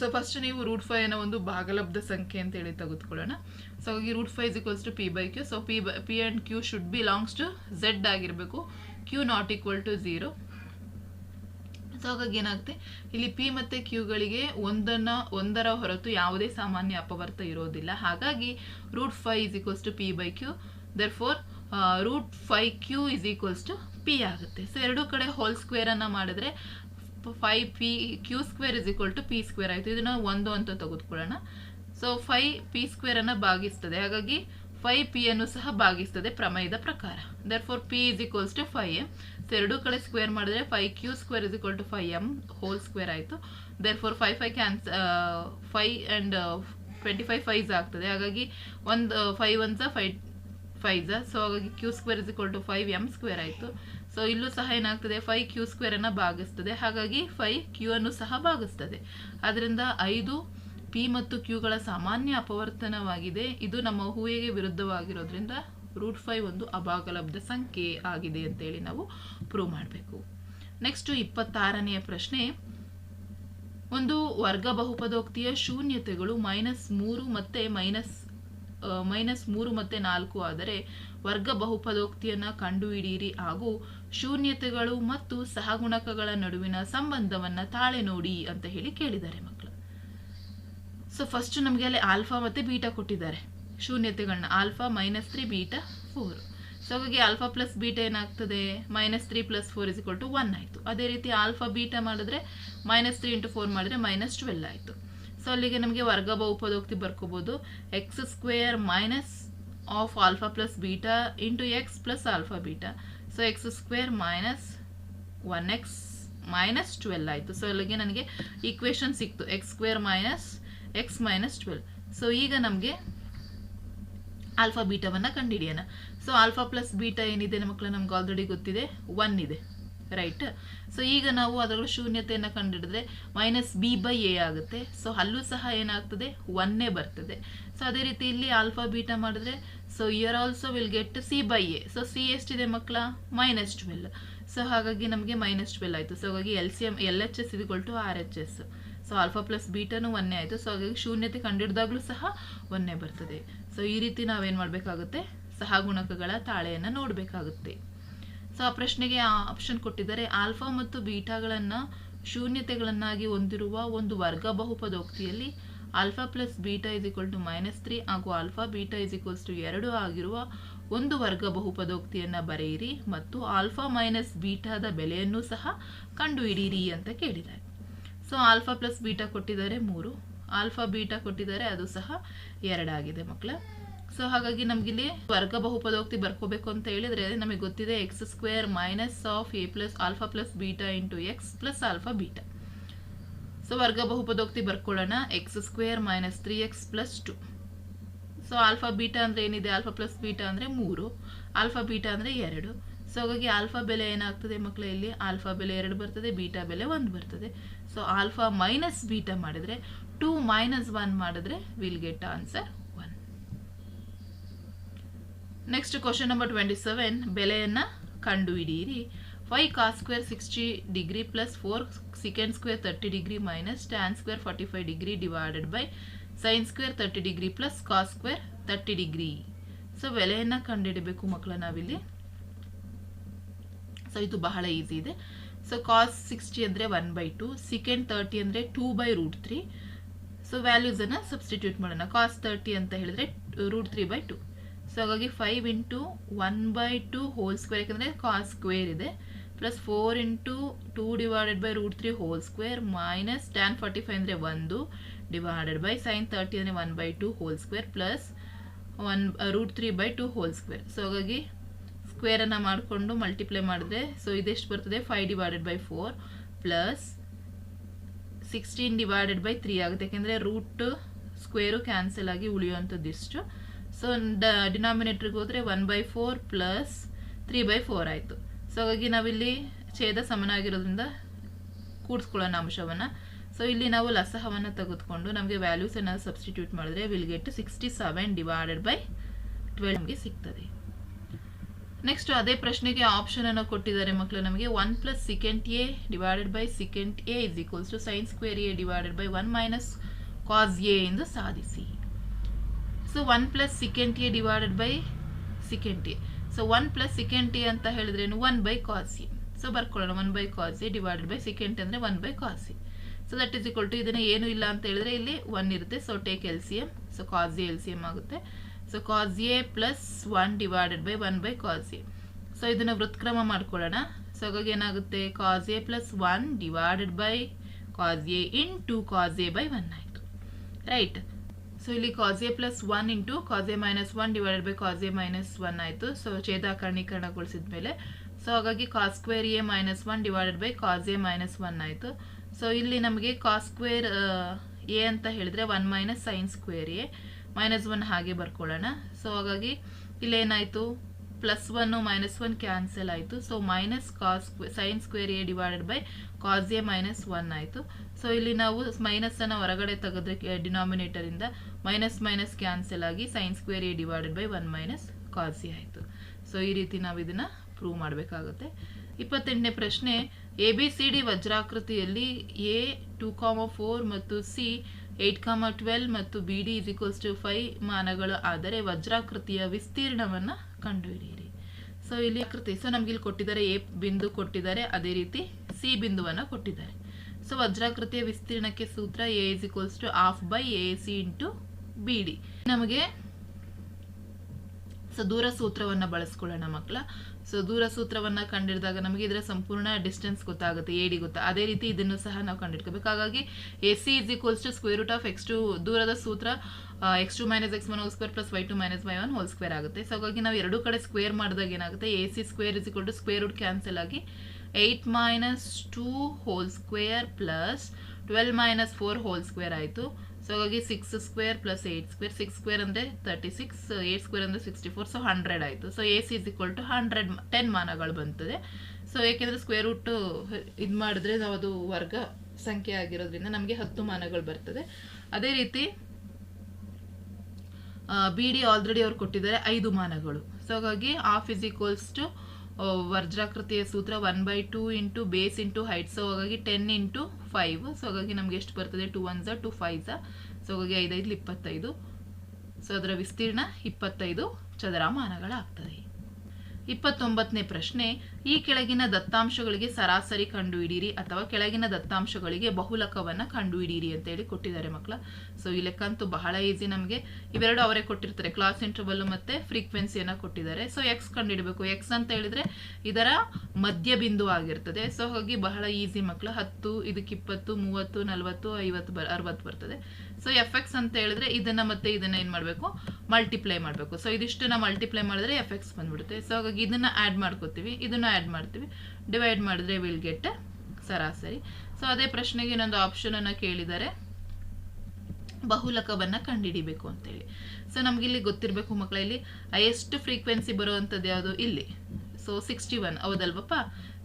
ಸೊ ಫಸ್ಟ್ ನೀವು ರೂಟ್ ಫೈವ್ ಅನ್ನೋ ಒಂದು ಭಾಗಲಬ್ಧ ಸಂಖ್ಯೆ ಅಂತ ಹೇಳಿ ತೆಗೆದುಕೊಳ್ಳೋಣ. ಸೊ ಹಾಗಾಗಿ root five is equals to P by Q so P by P and Q should belongs to Z ಆಗಿರಬೇಕು. Q not equal to zero ಹಾಗಾಗಿ ಏನಾಗುತ್ತೆ? ಇಲ್ಲಿ ಪಿ ಮತ್ತು ಕ್ಯೂಗಳಿಗೆ ಒಂದನ್ನು ಒಂದರ ಹೊರತು ಯಾವುದೇ ಸಾಮಾನ್ಯ ಅಪವರ್ತ ಇರೋದಿಲ್ಲ. ಹಾಗಾಗಿ root five is equals to P by Q therefore root five Q is equals to P ಆಗುತ್ತೆ. ಸೊ ಎರಡೂ ಕಡೆ ಹೋಲ್ ಸ್ಕ್ವೇರನ್ನು ಮಾಡಿದ್ರೆ five P Q square is equal to P square ಆಯಿತು. ಇದನ್ನು ಒಂದು ಅಂತ ತೆಗೆದುಕೊಳ್ಳೋಣ. ಸೊ ಫೈ ಪಿ ಸ್ಕ್ವೇರನ್ನು ಭಾಗಿಸ್ತದೆ. ಹಾಗಾಗಿ ಫೈ ಪಿ ಅನ್ನು ಸಹ ಭಾಗಿಸ್ತದೆ ಪ್ರಮೇಯದ ಪ್ರಕಾರ. Therefore p is equals to five ಎರಡೂ ಕಡೆ ಸ್ಕ್ವೇರ್ ಮಾಡಿದ್ರೆ five q square is equal to five M whole square ಆಯಿತು. Therefore five five cans five and twenty five fives ಆಗ್ತದೆ. ಹಾಗಾಗಿ ಒಂದು five ones five fives so ಹಾಗಾಗಿ Q square is equal to five M square ಆಯಿತು. ಸೊ ಇಲ್ಲೂ ಸಹ ಏನಾಗ್ತದೆ? ಫೈ ಕ್ಯೂ ಸ್ಕ್ವೇರನ್ನು ಭಾಗಿಸ್ತದೆ. ಹಾಗಾಗಿ ಫೈ ಕ್ಯೂ ಅನ್ನು ಸಹ ಭಾಗಿಸ್ತದೆ. ಅದರಿಂದ ಐದು ಪಿ ಮತ್ತು ಕ್ಯೂಗಳ ಸಾಮಾನ್ಯ ಅಪವರ್ತನವಾಗಿದೆ. ಇದು ನಮ್ಮ ಹೂವಿಗೆ ವಿರುದ್ಧವಾಗಿರೋದ್ರಿಂದ ರೂಟ್ ಫೈವ್ ಒಂದು ಅಭಾಗಲಬ್ಧ ಸಂಖ್ಯೆ ಆಗಿದೆ ಅಂತೇಳಿ ನಾವು ಪ್ರೂವ್ ಮಾಡಬೇಕು. ನೆಕ್ಸ್ಟು ಇಪ್ಪತ್ತಾರನೆಯ ಪ್ರಶ್ನೆ, ಒಂದು ವರ್ಗ ಬಹುಪದೋಕ್ತಿಯ ಶೂನ್ಯತೆಗಳು ಮೈನಸ್ ಮೂರು ಮತ್ತು ಮೈನಸ್ ಮೈನಸ್ ಮೂರು ಮತ್ತು ನಾಲ್ಕು ಆದರೆ ವರ್ಗ ಬಹುಪದೋಕ್ತಿಯನ್ನು ಕಂಡುಹಿಡಿಯಿರಿ ಹಾಗೂ ಶೂನ್ಯತೆಗಳು ಮತ್ತು ಸಹಗುಣಕಗಳ ನಡುವಿನ ಸಂಬಂಧವನ್ನು ತಾಳೆ ನೋಡಿ ಅಂತ ಹೇಳಿ ಕೇಳಿದ್ದಾರೆ ಮಕ್ಕಳು ಸೊ ಫಸ್ಟ್ ನಮಗೆ ಅಲ್ಲಿ ಆಲ್ಫಾ ಮತ್ತು ಬೀಟಾ ಕೊಟ್ಟಿದ್ದಾರೆ. ಶೂನ್ಯತೆಗಳನ್ನ alpha minus three beta four so ಹಾಗಾಗಿ ಆಲ್ಫಾ ಪ್ಲಸ್ ಬೀಟಾ ಏನಾಗ್ತದೆ? Minus three plus four is equal to one ಆಯಿತು. ಅದೇ ರೀತಿ ಆಲ್ಫಾ ಬೀಟಾ ಮಾಡಿದ್ರೆ ಮೈನಸ್ ತ್ರೀ ಇಂಟು ಫೋರ್ ಮಾಡಿದ್ರೆ ಮೈನಸ್ ಟ್ವೆಲ್ ಆಯಿತು. ಸೊ ಅಲ್ಲಿಗೆ ನಮಗೆ ವರ್ಗ ಬಹುಪದೋಕ್ತಿ ಬರ್ಕೋಬೋದು. X square minus of alpha plus beta into x plus alpha beta so x square minus one x minus twelve ಆಯಿತು. ಸೊ ಅಲ್ಲಿಗೆ ನನಗೆ ಈಕ್ವೇಷನ್ ಸಿಕ್ತು. X square minus x minus twelve so ಈಗ ನಮಗೆ ಆಲ್ಫಾ ಬೀಟಾವನ್ನು ಕಂಡುಹಿಡಿಯೋಣ ಸೊ ಆಲ್ಫಾ ಪ್ಲಸ್ ಬೀಟಾ ಏನಿದೆ ಮಕ್ಕಳು ನಮ್ಗೆ ಆಲ್ರೆಡಿ ಗೊತ್ತಿದೆ. ಒನ್ ಇದೆ. ರೈಟ್ ಸೊ ಈಗ ನಾವು ಅದರ ಶೂನ್ಯತೆಯನ್ನು ಕಂಡುಹಿಡಿದ್ರೆ ಮೈನಸ್ ಬಿ ಬೈ ಎ ಆಗುತ್ತೆ. ಸೊ ಅಲ್ಲೂ ಸಹ ಏನಾಗ್ತದೆ? ಒನ್ನೇ ಬರ್ತದೆ. ಸೊ ಅದೇ ರೀತಿ ಇಲ್ಲಿ ಆಲ್ಫಾ ಬೀಟಾ ಮಾಡಿದ್ರೆ so here also will get c by a so c ಎಷ್ಟಿದೆ ಮಕ್ಕಳ ಮೈನಸ್ ಟ್ವೆಲ್ ಸೊ ಹಾಗಾಗಿ ನಮಗೆ ಮೈನಸ್ ಟ್ವೆಲ್ ಆಯಿತು. ಸೊ ಹಾಗಾಗಿ L C M L H S to R H S so alpha plus ಬೀಟಾನು ಒನ್ನೇ ಆಯಿತು. ಸೊ ಹಾಗಾಗಿ ಶೂನ್ಯತೆ ಕಂಡಿಡ್ದಾಗಲೂ ಸಹ ಒನ್ನೇ ಬರ್ತದೆ. ಸೊ ಈ ರೀತಿ ನಾವೇನು ಮಾಡಬೇಕಾಗುತ್ತೆ? ಸಹಗುಣಕಗಳ ತಾಳೆಯನ್ನು ನೋಡಬೇಕಾಗುತ್ತೆ. ಸೊ ಆ ಪ್ರಶ್ನೆಗೆ ಆಪ್ಷನ್ ಕೊಟ್ಟಿದ್ದಾರೆ ಆಲ್ಫಾ ಮತ್ತು ಬೀಟಾಗಳನ್ನು ಶೂನ್ಯತೆಗಳನ್ನಾಗಿ ಹೊಂದಿರುವ ಒಂದು ವರ್ಗ ಬಹುಪದೋಕ್ತಿಯಲ್ಲಿ alpha plus beta is equals to minus three ಹಾಗೂ alpha beta is equals to ಎರಡು ಆಗಿರುವ ಒಂದು ವರ್ಗ ಬಹುಪದೋಕ್ತಿಯನ್ನು ಬರೆಯಿರಿ ಮತ್ತು ಆಲ್ಫಾ ಮೈನಸ್ ಬೀಟಾದ ಬೆಲೆಯನ್ನು ಸಹ ಕಂಡುಹಿಡಿಯಿರಿ ಅಂತ ಕೇಳಿದ್ದಾರೆ. ಸೊ ಆಲ್ಫಾ ಪ್ಲಸ್ ಬೀಟಾ ಕೊಟ್ಟಿದ್ದಾರೆ ಮೂರು. ಆಲ್ಫಾ, ಬೀಟಾ ಕೊಟ್ಟಿದ್ದಾರೆ, ಅದು ಸಹ ಎರಡಾಗಿದೆ ಮಕ್ಕಳ. ಸೊ ಹಾಗಾಗಿ ನಮಗಿಲ್ಲಿ ವರ್ಗ ಬಹುಪದೋಕ್ತಿ ಬರ್ಕೋಬೇಕು ಅಂತ ಹೇಳಿದ್ರೆ ನಮಗೆ ಗೊತ್ತಿದೆ x square minus of a plus alpha plus beta into x plus alpha beta so ವರ್ಗ ಬಹುಪದೋಕ್ತಿ ಬರ್ಕೊಳ್ಳೋಣ. X square minus three x plus two so alpha beta ಅಂದರೆ ಏನಿದೆ? ಆಲ್ಫಾ ಪ್ಲಸ್ ಬೀಟಾ ಅಂದರೆ ಮೂರು. ಆಲ್ಫಾ ಬೀಟಾ ಅಂದರೆ ಎರಡು. ಸೊ ಹಾಗಾಗಿ ಆಲ್ಫಾ ಬೆಲೆ ಏನಾಗ್ತದೆ ಮಕ್ಕಳ ಇಲ್ಲಿ? ಆಲ್ಫಾ ಬೆಲೆ ಎರಡು ಬರ್ತದೆ ಬೀಟಾ ಬೆಲೆ ಒಂದು ಬರ್ತದೆ. ಸೊ ಆಲ್ಫಾ ಮೈನಸ್ ಬೀಟಾ ಮಾಡಿದ್ರೆ ಟೂ ಮೈನಸ್ ಒನ್ ಮಾಡಿದ್ರೆ will get answer one next question number twenty seven ಬೆಲೆಯನ್ನು ಕಂಡುಹಿಡಿಯಿರಿ. Five cos square sixty degree plus four second square thirty degree minus tan square forty five degree divided by sine square thirty degree plus cos square thirty degree so ಬೆಲೆಯನ್ನು ಕಂಡುಹಿಡಬೇಕು ಮಕ್ಕಳ ನಾವಿಲ್ಲಿ. ಸೊ ಇದು ಬಹಳ ಈಸಿ ಇದೆ. ಸೊ ಕಾಸ್ ಸಿಕ್ಸ್ಟಿ ಅಂದರೆ one by two second thirty ಅಂದರೆ two by root three so ವ್ಯಾಲ್ಯೂಸನ್ನು substitute ಮಾಡೋಣ. ಕಾಸ್ ತರ್ಟಿ ಅಂತ ಹೇಳಿದ್ರೆ root three by two so ಹಾಗಾಗಿ five into one by two whole square ಯಾಕಂದರೆ ಕಾಸ್ ಸ್ಕ್ವೇರ್ ಇದೆ. Plus four into two divided by root three whole square minus tan forty five ಅಂದರೆ ಒಂದು ಡಿವೈಡೆಡ್ ಬೈ ಸೈನ್ ತರ್ಟಿ ಅಂದರೆ one by two whole square plus one root three by two whole square so ಹಾಗಾಗಿ ಸ್ಕ್ವೇರನ್ನು ಮಾಡಿಕೊಂಡು ಮಲ್ಟಿಪ್ಲೈ ಮಾಡಿದ್ರೆ ಸೊ ಇದೆಷ್ಟು ಬರ್ತದೆ? Five divided by four plus sixteen divided by three ಆಗುತ್ತೆ. ಯಾಕೆಂದರೆ ರೂಟ್ ಸ್ಕ್ವೇರು ಕ್ಯಾನ್ಸಲ್ ಆಗಿ ಉಳಿಯುವಂಥದ್ದು ಇಷ್ಟು. ಸೊ ಡ ಡಿನಾಮಿನೇಟ್ರಿಗೆ ಹೋದರೆ one by four plus three by four ಆಯಿತು. ಸೊ ಹಾಗಾಗಿ ನಾವಿಲ್ಲಿ ಛೇದ ಸಮನಾಗಿರೋದ್ರಿಂದ ಕೂಡಿಸ್ಕೊಳ್ಳೋಣ ಅಂಶವನ್ನು. ಸೊ ಇಲ್ಲಿ ನಾವು ಲಸಹವನ್ನು ತೆಗೆದುಕೊಂಡು ನಮಗೆ ವ್ಯಾಲ್ಯೂಸನ್ನು ಸಬ್ಸ್ಟಿಟ್ಯೂಟ್ ಮಾಡಿದ್ರೆ will get sixty seven divided by twelve ನಮಗೆ ಸಿಗ್ತದೆ. ನೆಕ್ಸ್ಟ್ ಅದೇ ಪ್ರಶ್ನೆಗೆ ಆಪ್ಷನ್ ಅನ್ನು ಕೊಟ್ಟಿದ್ದಾರೆ ಮಕ್ಕಳು ನಮಗೆ. One plus second a divided by second a is equals to sines square a divided by one minus cos a ಎಂದು ಸಾಧಿಸಿ. So one plus second a divided by second a so one plus second a ಅಂತ ಹೇಳಿದ್ರೇನು? One by cos a so ಬರ್ಕೊಳ್ಳೋಣ. One by cos a divided by secant ಅಂದರೆ one by cos a so that is equal to ಇದನ್ನು ಏನು ಇಲ್ಲ ಅಂತ ಹೇಳಿದ್ರೆ ಇಲ್ಲಿ ಒನ್ ಇರುತ್ತೆ. So take L C M so cos L C M ಆಗುತ್ತೆ. So cos a plus one divided by one by cos a so ಇದನ್ನು ವೃತ್ಕ್ರಮ ಮಾಡ್ಕೊಳ್ಳೋಣ. ಸೊ ಹಾಗಾಗಿ ಏನಾಗುತ್ತೆ? Cos a plus one divided by cos a into cos a by one ಆಯಿತು. ರೈಟ್ ಸೊ ಇಲ್ಲಿ cos a plus one into cos a minus one divided by cos a minus one ಆಯಿತು. ಸೊ ಛೇದಾಕರ್ಣೀಕರಣಗೊಳಿಸಿದ ಮೇಲೆ ಸೊ ಹಾಗಾಗಿ cos square a minus one divided by cos a minus one ಆಯಿತು. ಸೊ ಇಲ್ಲಿ ನಮಗೆ ಕಾಸ್ ಸ್ಕ್ವೇರ್ ಎ ಅಂತ ಹೇಳಿದ್ರೆ one minus sine square a minus one ಹಾಗೆ ಬರ್ಕೊಳ್ಳೋಣ. ಸೊ ಹಾಗಾಗಿ ಇಲ್ಲೇನಾಯಿತು? ಪ್ಲಸ್ ಒನ್ನು ಮೈನಸ್ ಒನ್ ಕ್ಯಾನ್ಸಲ್ ಆಯಿತು. So minus cos sine square a divided by cos a minus one ಆಯಿತು. ಸೊ ಇಲ್ಲಿ ನಾವು ಮೈನಸನ್ನು ಹೊರಗಡೆ ತೆಗೆದ್ರೆ ಡಿನಾಮಿನೇಟರಿಂದ ಮೈನಸ್ ಮೈನಸ್ ಕ್ಯಾನ್ಸಲ್ ಆಗಿ sine square a divided by one minus cos a ಆಯಿತು. ಸೊ ಈ ರೀತಿ ನಾವು ಇದನ್ನು ಪ್ರೂವ್ ಮಾಡಬೇಕಾಗುತ್ತೆ. ಇಪ್ಪತ್ತೆಂಟನೇ ಪ್ರಶ್ನೆ ಎ ಬಿ ಸಿ ಡಿ ವಜ್ರಾಕೃತಿಯಲ್ಲಿ ಎ ಟೂ ಕಾಮ ಫೋರ್ ಮತ್ತು ಸಿ ಏಯ್ಟ್ ಕಾಮ ಟ್ವೆಲ್ ಮತ್ತು B D is equals to five ಮಾನಗಳು ಆದರೆ ವಜ್ರಾಕೃತಿಯ ವಿಸ್ತೀರ್ಣವನ್ನು ಕಂಡುಹಿಡಿಯಿರಿ. ಸೊ ಇಲ್ಲಿ ಕೃತಿ. ಸೊ ನಮ್ಗೆ ಇಲ್ಲಿ ಕೊಟ್ಟಿದ್ದಾರೆ ಎ ಬಿಂದು ಕೊಟ್ಟಿದ್ದಾರೆ. ಅದೇ ರೀತಿ ಸಿ ಬಿಂದುವನ್ನು ಕೊಟ್ಟಿದ್ದಾರೆ. ಸೊ ವಜ್ರಾಕೃತಿಯ ವಿಸ್ತೀರ್ಣಕ್ಕೆ ಸೂತ್ರ A is equals to half by A C into B D ನಮಗೆ ಸೊ ದೂರ ಸೂತ್ರವನ್ನು ಬಳಸ್ಕೊಳ್ಳೋಣ ಮಕ್ಕಳ ಸೊ ದೂರ ಸೂತ್ರವನ್ನು ಕಂಡಿಡಿದಾಗ ನಮಗೆ ಇದರ ಸಂಪೂರ್ಣ ಡಿಸ್ಟೆನ್ಸ್ ಗೊತ್ತಾಗುತ್ತೆ ಏಡಿ ಗೊತ್ತಾ. ಅದೇ ರೀತಿ ಇದನ್ನು ಸಹ ನಾವು ಕಂಡಿಡ್ಕೋಬೇಕು. ಹಾಗಾಗಿ A C is equals to square root of x two ದೂರದ ಸೂತ್ರ x two minus x one whole square plus y two minus y one whole square ಆಗುತ್ತೆ. ಸೊ ಹಾಗಾಗಿ ನಾವು ಎರಡೂ ಕಡೆ ಸ್ಕ್ವೇರ್ ಮಾಡಿದಾಗ ಏನಾಗುತ್ತೆ? A C square is equal to square root cancel ಆಗಿ eight minus two whole square plus twelve minus four whole square ಆಯಿತು. ಸೊ ಹಾಗಾಗಿ six square plus eight square six square ಅಂದರೆ ತರ್ಟಿ ಸಿಕ್ಸ್ ಏಯ್ಟ್ ಸ್ಕ್ವೇರ್ ಅಂದರೆ ಸಿಕ್ಸ್ಟಿ ಫೋರ್ ಸೊ ಹಂಡ್ರೆಡ್ ಆಯಿತು. So A C is equal to hundred ten ಮಾನಗಳು ಬಂತದೆ. ಸೊ ಏಕೆಂದರೆ ಸ್ಕ್ವೇರ್ ರೂಟ್ ಇದು ಮಾಡಿದ್ರೆ ನಾವು ಅದು ವರ್ಗ ಸಂಖ್ಯೆ ಆಗಿರೋದ್ರಿಂದ ನಮಗೆ ಹತ್ತು ಮಾನಗಳು ಬರ್ತದೆ. ಅದೇ ರೀತಿ ಬಿ ಡಿ ಆಲ್ರೆಡಿ ಅವ್ರು ಕೊಟ್ಟಿದ್ದಾರೆ ಐದು ಮಾನಗಳು. ಸೊ ಹಾಗಾಗಿ ಆಫ್ ಇಸ್ ಈಕ್ವಲ್ಸ್ ಟು ವರ್ಜ್ರಾಕೃತಿಯ ಸೂತ್ರ one by two into base into height so ಹಾಗಾಗಿ ಟೆನ್ ಇಂಟು ಫೈವ್ ಸೊ ಹಾಗಾಗಿ ನಮ್ಗೆ ಎಷ್ಟು ಬರ್ತದೆ? ಟು ಒನ್ಸ ಟು ಫೈವ್ ಝ ಸೊ ಹಾಗಾಗಿ ಐದೈದು ಇಪ್ಪತ್ತೈದು. ಸೊ ಅದರ ವಿಸ್ತೀರ್ಣ ಇಪ್ಪತ್ತೈದು ಚದರಮಾನಗಳಾಗ್ತದೆ ಇಪ್ಪತ್ತೊಂಬತ್ತನೇ ಪ್ರಶ್ನೆ, ಈ ಕೆಳಗಿನ ದತ್ತಾಂಶಗಳಿಗೆ ಸರಾಸರಿ ಕಂಡುಹಿಡಿಯಿರಿ ಅಥವಾ ಕೆಳಗಿನ ದತ್ತಾಂಶಗಳಿಗೆ ಬಹುಲಕವನ್ನು ಕಂಡುಹಿಡಿಯಿರಿ ಅಂತ ಹೇಳಿ ಕೊಟ್ಟಿದ್ದಾರೆ ಮಕ್ಕಳ ಸೊ ಈ ಲೆಕ್ಕ ಅಂತೂ ಬಹಳ ಈಸಿ ನಮಗೆ. ಇವೆರಡು ಅವರೇ ಕೊಟ್ಟಿರ್ತಾರೆ ಕ್ಲಾಸ್ ಇಂಟರ್ವಲ್ ಮತ್ತೆ ಫ್ರೀಕ್ವೆನ್ಸಿಯನ್ನು ಕೊಟ್ಟಿದ್ದಾರೆ. So X ಕಂಡುಹಿಡಬೇಕು. ಎಕ್ಸ್ ಅಂತ ಹೇಳಿದ್ರೆ ಇದರ ಮಧ್ಯ ಬಿಂದು ಆಗಿರ್ತದೆ. ಸೊ ಹಾಗಾಗಿ ಬಹಳ ಈಸಿ ಮಕ್ಕಳು ಹತ್ತು ಇದಕ್ಕೆ ಇಪ್ಪತ್ತು ಮೂವತ್ತು, ನಲವತ್ತು, ಐವತ್ತು, ಬ, ಅರವತ್ತು ಬರ್ತದೆ. ಸೊ ಎಫ್ ಎಕ್ಸ್ ಅಂತ ಹೇಳಿದ್ರೆ ಇದನ್ನ ಮತ್ತೆ ಇದನ್ನ ಏನು ಮಾಡಬೇಕು? ಮಲ್ಟಿಪ್ಲೈ ಮಾಡಬೇಕು. ಸೊ ಇದಿಷ್ಟನ್ನ ಮಲ್ಟಿಪ್ಲೈ ಮಾಡಿದ್ರೆ ಎಫ್ ಎಕ್ಸ್ ಬಂದ್ಬಿಡುತ್ತೆ. ಸೊ ಹಾಗಾಗಿ ಇದನ್ನ ಆ್ಯಡ್ ಮಾಡ್ಕೋತೀವಿ. ಇದನ್ನ ಆ್ಯಡ್ ಮಾಡ್ತೀವಿ. ಡಿವೈಡ್ ಮಾಡಿದ್ರೆ ವಿಲ್ ಗೆಟ್ ಸರಾಸರಿ. ಸೊ ಅದೇ ಪ್ರಶ್ನೆಗೆ ಇನ್ನೊಂದು ಆಪ್ಷನನ್ನು ಕೇಳಿದ್ದಾರೆ. ಬಹುಲಕವನ್ನು ಕಂಡುಹಿಡಿಬೇಕು ಅಂತೇಳಿ. ಸೊ ನಮಗಿಲ್ಲಿ ಗೊತ್ತಿರಬೇಕು ಮಕ್ಕಳ ಇಲ್ಲಿ ಹೈಯೆಸ್ಟ್ ಫ್ರೀಕ್ವೆನ್ಸಿ ಬರುವಂಥದ್ದು ಯಾವುದು? ಇಲ್ಲಿ. ಸೊ ಸಿಕ್ಸ್ಟಿ ಒನ್ ಹೌದಲ್ವಪ್ಪ?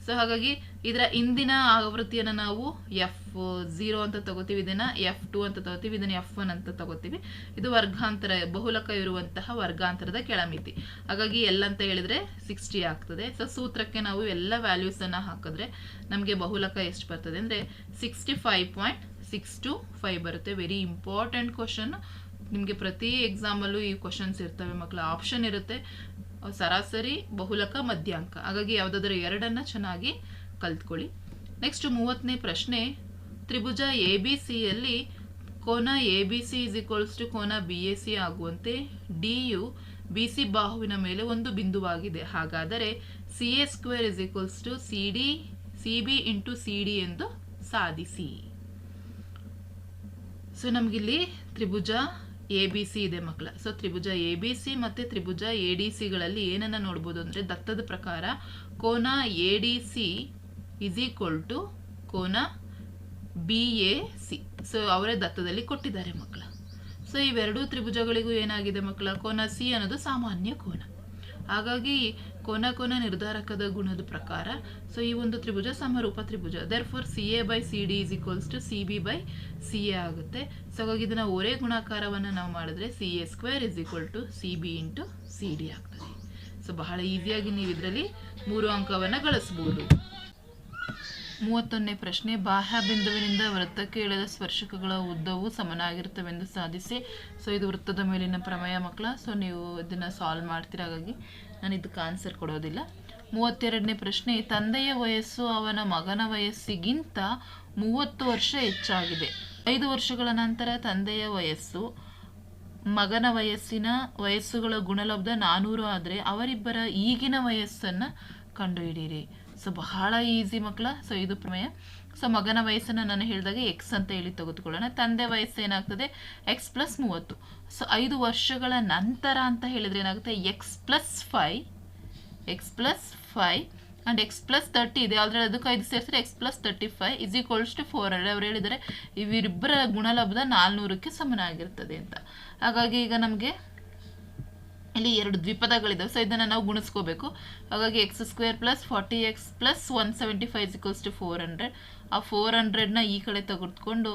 ಸೊ ಹಾಗಾಗಿ ಇದರ ಇಂದಿನ ಆವೃತ್ತಿಯನ್ನು ನಾವು ಎಫ್ ಝೀರೋ ಅಂತ ತಗೋತೀವಿ, ಇದನ್ನು ಎಫ್ ಟು ಅಂತ ತಗೋತೀವಿ, ಇದನ್ನು ಎಫ್ ಒನ್ ಅಂತ ತಗೋತೀವಿ. ಇದು ವರ್ಗಾಂತರ, ಬಹುಲಕ ಇರುವಂತಹ ವರ್ಗಾಂತರದ ಕೆಳಮಿತಿ. ಹಾಗಾಗಿ ಎಲ್ಲ ಅಂತ ಹೇಳಿದ್ರೆ ಸಿಕ್ಸ್ಟಿ ಆಗ್ತದೆ. ಸೊ ಸೂತ್ರಕ್ಕೆ ನಾವು ಎಲ್ಲ ವ್ಯಾಲ್ಯೂಸನ್ನು ಹಾಕಿದ್ರೆ ನಮಗೆ ಬಹುಲಕ ಎಷ್ಟು ಬರ್ತದೆ ಅಂದರೆ sixty five point six two five ಬರುತ್ತೆ. ವೆರಿ ಇಂಪಾರ್ಟೆಂಟ್ ಕ್ವಶನ್ ನಿಮಗೆ ಪ್ರತಿ ಎಕ್ಸಾಮಲ್ಲೂ ಈ ಕ್ವಶನ್ಸ್ ಇರ್ತವೆ ಮಕ್ಕಳು ಆಪ್ಷನ್ ಇರುತ್ತೆ. ಸರಾಸರಿ ಬಹುಲಕ ಮಧ್ಯಾಂಕ ಹಾಗಾಗಿ ಯಾವುದಾದ್ರೂ ಎರಡನ್ನ ಚೆನ್ನಾಗಿ ಕಲ್ತ್ಕೊಳ್ಳಿ. ನೆಕ್ಸ್ಟ್ ಮೂವತ್ತನೇ ಪ್ರಶ್ನೆ, ತ್ರಿಭುಜ ಎ ಬಿ ಸಿಯಲ್ಲಿ ಕೋನ A B C is equals to ಕೋನ ಬಿ ಎ ಸಿ ಆಗುವಂತೆ ಡಿ ಯು ಬಿ ಸಿ ಬಾಹುವಿನ ಮೇಲೆ ಒಂದು ಬಿಂದುವಾಗಿದೆ. ಹಾಗಾದರೆ C A square is equals to C D C B into C D ಎಂದು ಸಾಧಿಸಿ. ಸೊ ನಮಗಿಲ್ಲಿ ತ್ರಿಭುಜ ಎ ಬಿ ಸಿ ಇದೆ ಮಕ್ಕಳ ಸೊ ತ್ರಿಭುಜ ಎ ಬಿ ಸಿ ಮತ್ತು ತ್ರಿಭುಜ ಎ ಡಿ ಸಿಗಳಲ್ಲಿ ಏನನ್ನ ನೋಡ್ಬೋದು ಅಂದರೆ ದತ್ತದ ಪ್ರಕಾರ ಕೋನ A D C is equal to ಕೋನ ಬಿ ಎ ಸಿ ಸೊ ಅವರೇ ದತ್ತದಲ್ಲಿ ಕೊಟ್ಟಿದ್ದಾರೆ ಮಕ್ಕಳ ಸೊ ಇವೆರಡೂ ತ್ರಿಭುಜಗಳಿಗೂ ಏನಾಗಿದೆ ಮಕ್ಕಳ ಕೋನ ಸಿ ಅನ್ನೋದು ಸಾಮಾನ್ಯ ಕೋನ. ಹಾಗಾಗಿ ಕೋನ ಕೋನ ನಿರ್ಧಾರಕದ ಗುಣದ ಪ್ರಕಾರ. ಸೊ ಈ ಒಂದು ತ್ರಿಭುಜ ಸಮರೂಪ ತ್ರಿಭುಜ. Therefore C A by C D is equals to C B by C A ಆಗುತ್ತೆ. ಸೊ ಹಾಗಾಗಿ ಇದನ್ನ ಒರೇ ಗುಣಾಕಾರವನ್ನು ನಾವು ಮಾಡಿದ್ರೆ C A square is equal to C B into C D ಆಗ್ತದೆ. ಸೊ ಬಹಳ ಈಸಿಯಾಗಿ ನೀವು ಇದರಲ್ಲಿ ಮೂರು ಅಂಕವನ್ನು ಗಳಿಸ್ಬೋದು. ಮೂವತ್ತೊಂದನೇ ಪ್ರಶ್ನೆ, ಬಾಹ್ಯ ಬಿಂದುವಿನಿಂದ ವೃತ್ತಕ್ಕೆ ಎಳೆದ ಸ್ಪರ್ಶಕಗಳ ಉದ್ದವು ಸಮನಾಗಿರುತ್ತವೆಂದು ಸಾಧಿಸಿ. ಸೊ ಇದು ವೃತ್ತದ ಮೇಲಿನ ಪ್ರಮೇಯ ಮಕ್ಕಳ. ಸೊ ನೀವು ಇದನ್ನು ಸಾಲ್ವ್ ಮಾಡ್ತೀರ? ಹಾಗಾಗಿ ನಾನು ಇದಕ್ಕೆ ಆನ್ಸರ್ ಕೊಡೋದಿಲ್ಲ. ಮೂವತ್ತೆರಡನೇ ಪ್ರಶ್ನೆ, ತಂದೆಯ ವಯಸ್ಸು ಅವನ ಮಗನ ವಯಸ್ಸಿಗಿಂತ ಮೂವತ್ತು ವರ್ಷ ಹೆಚ್ಚಾಗಿದೆ. ಐದು ವರ್ಷಗಳ ನಂತರ ತಂದೆಯ ವಯಸ್ಸು, ಮಗನ ವಯಸ್ಸಿನ ವಯಸ್ಸುಗಳ ಗುಣಲಬ್ಧ ನಾನೂರು ಆದರೆ ಅವರಿಬ್ಬರ ಈಗಿನ ವಯಸ್ಸನ್ನು ಕಂಡುಹಿಡಿಯಿರಿ. ಸೊ ಬಹಳ ಈಸಿ ಮಕ್ಕಳ. ಸೊ ಇದು ಪ್ರಮೇಯ. ಸೊ ಮಗನ ವಯಸ್ಸನ್ನು ನಾನು ಹೇಳಿದಾಗ ಎಕ್ಸ್ ಅಂತ ಹೇಳಿ ತೆಗೆದುಕೊಳ್ಳೋಣ. ತಂದೆ ವಯಸ್ಸು ಏನಾಗ್ತದೆ? ಎಕ್ಸ್ ಪ್ಲಸ್ ಮೂವತ್ತು. ಸೊ ಐದು ವರ್ಷಗಳ ನಂತರ ಅಂತ ಹೇಳಿದ್ರೆ ಏನಾಗುತ್ತೆ? X plus five x plus five and x plus thirty ಇದೆ. ಆದರೆ ಅದಕ್ಕೆ ಐದು ಸೇರಿಸಿದ್ರೆ x plus thirty five is equals to four hundred ಅವ್ರು ಹೇಳಿದರೆ ಇವರಿಬ್ಬರ ಗುಣಲಬ್ಧ ನಾಲ್ನೂರಕ್ಕೆ ಸಮನಾಗಿರ್ತದೆ ಅಂತ. ಹಾಗಾಗಿ ಈಗ ನಮಗೆ ಇಲ್ಲಿ ಎರಡು ದ್ವಿಪದಗಳಿದ್ದಾವೆ ಸೊ ಇದನ್ನು ನಾವು ಗುಣಿಸ್ಕೋಬೇಕು. ಹಾಗಾಗಿ x square plus forty x plus one seventy five equals to four hundred ಆ ಫೋರ್ ಹಂಡ್ರೆಡ್ನ ಈ ಕಡೆ ತೆಗೆದುಕೊಂಡು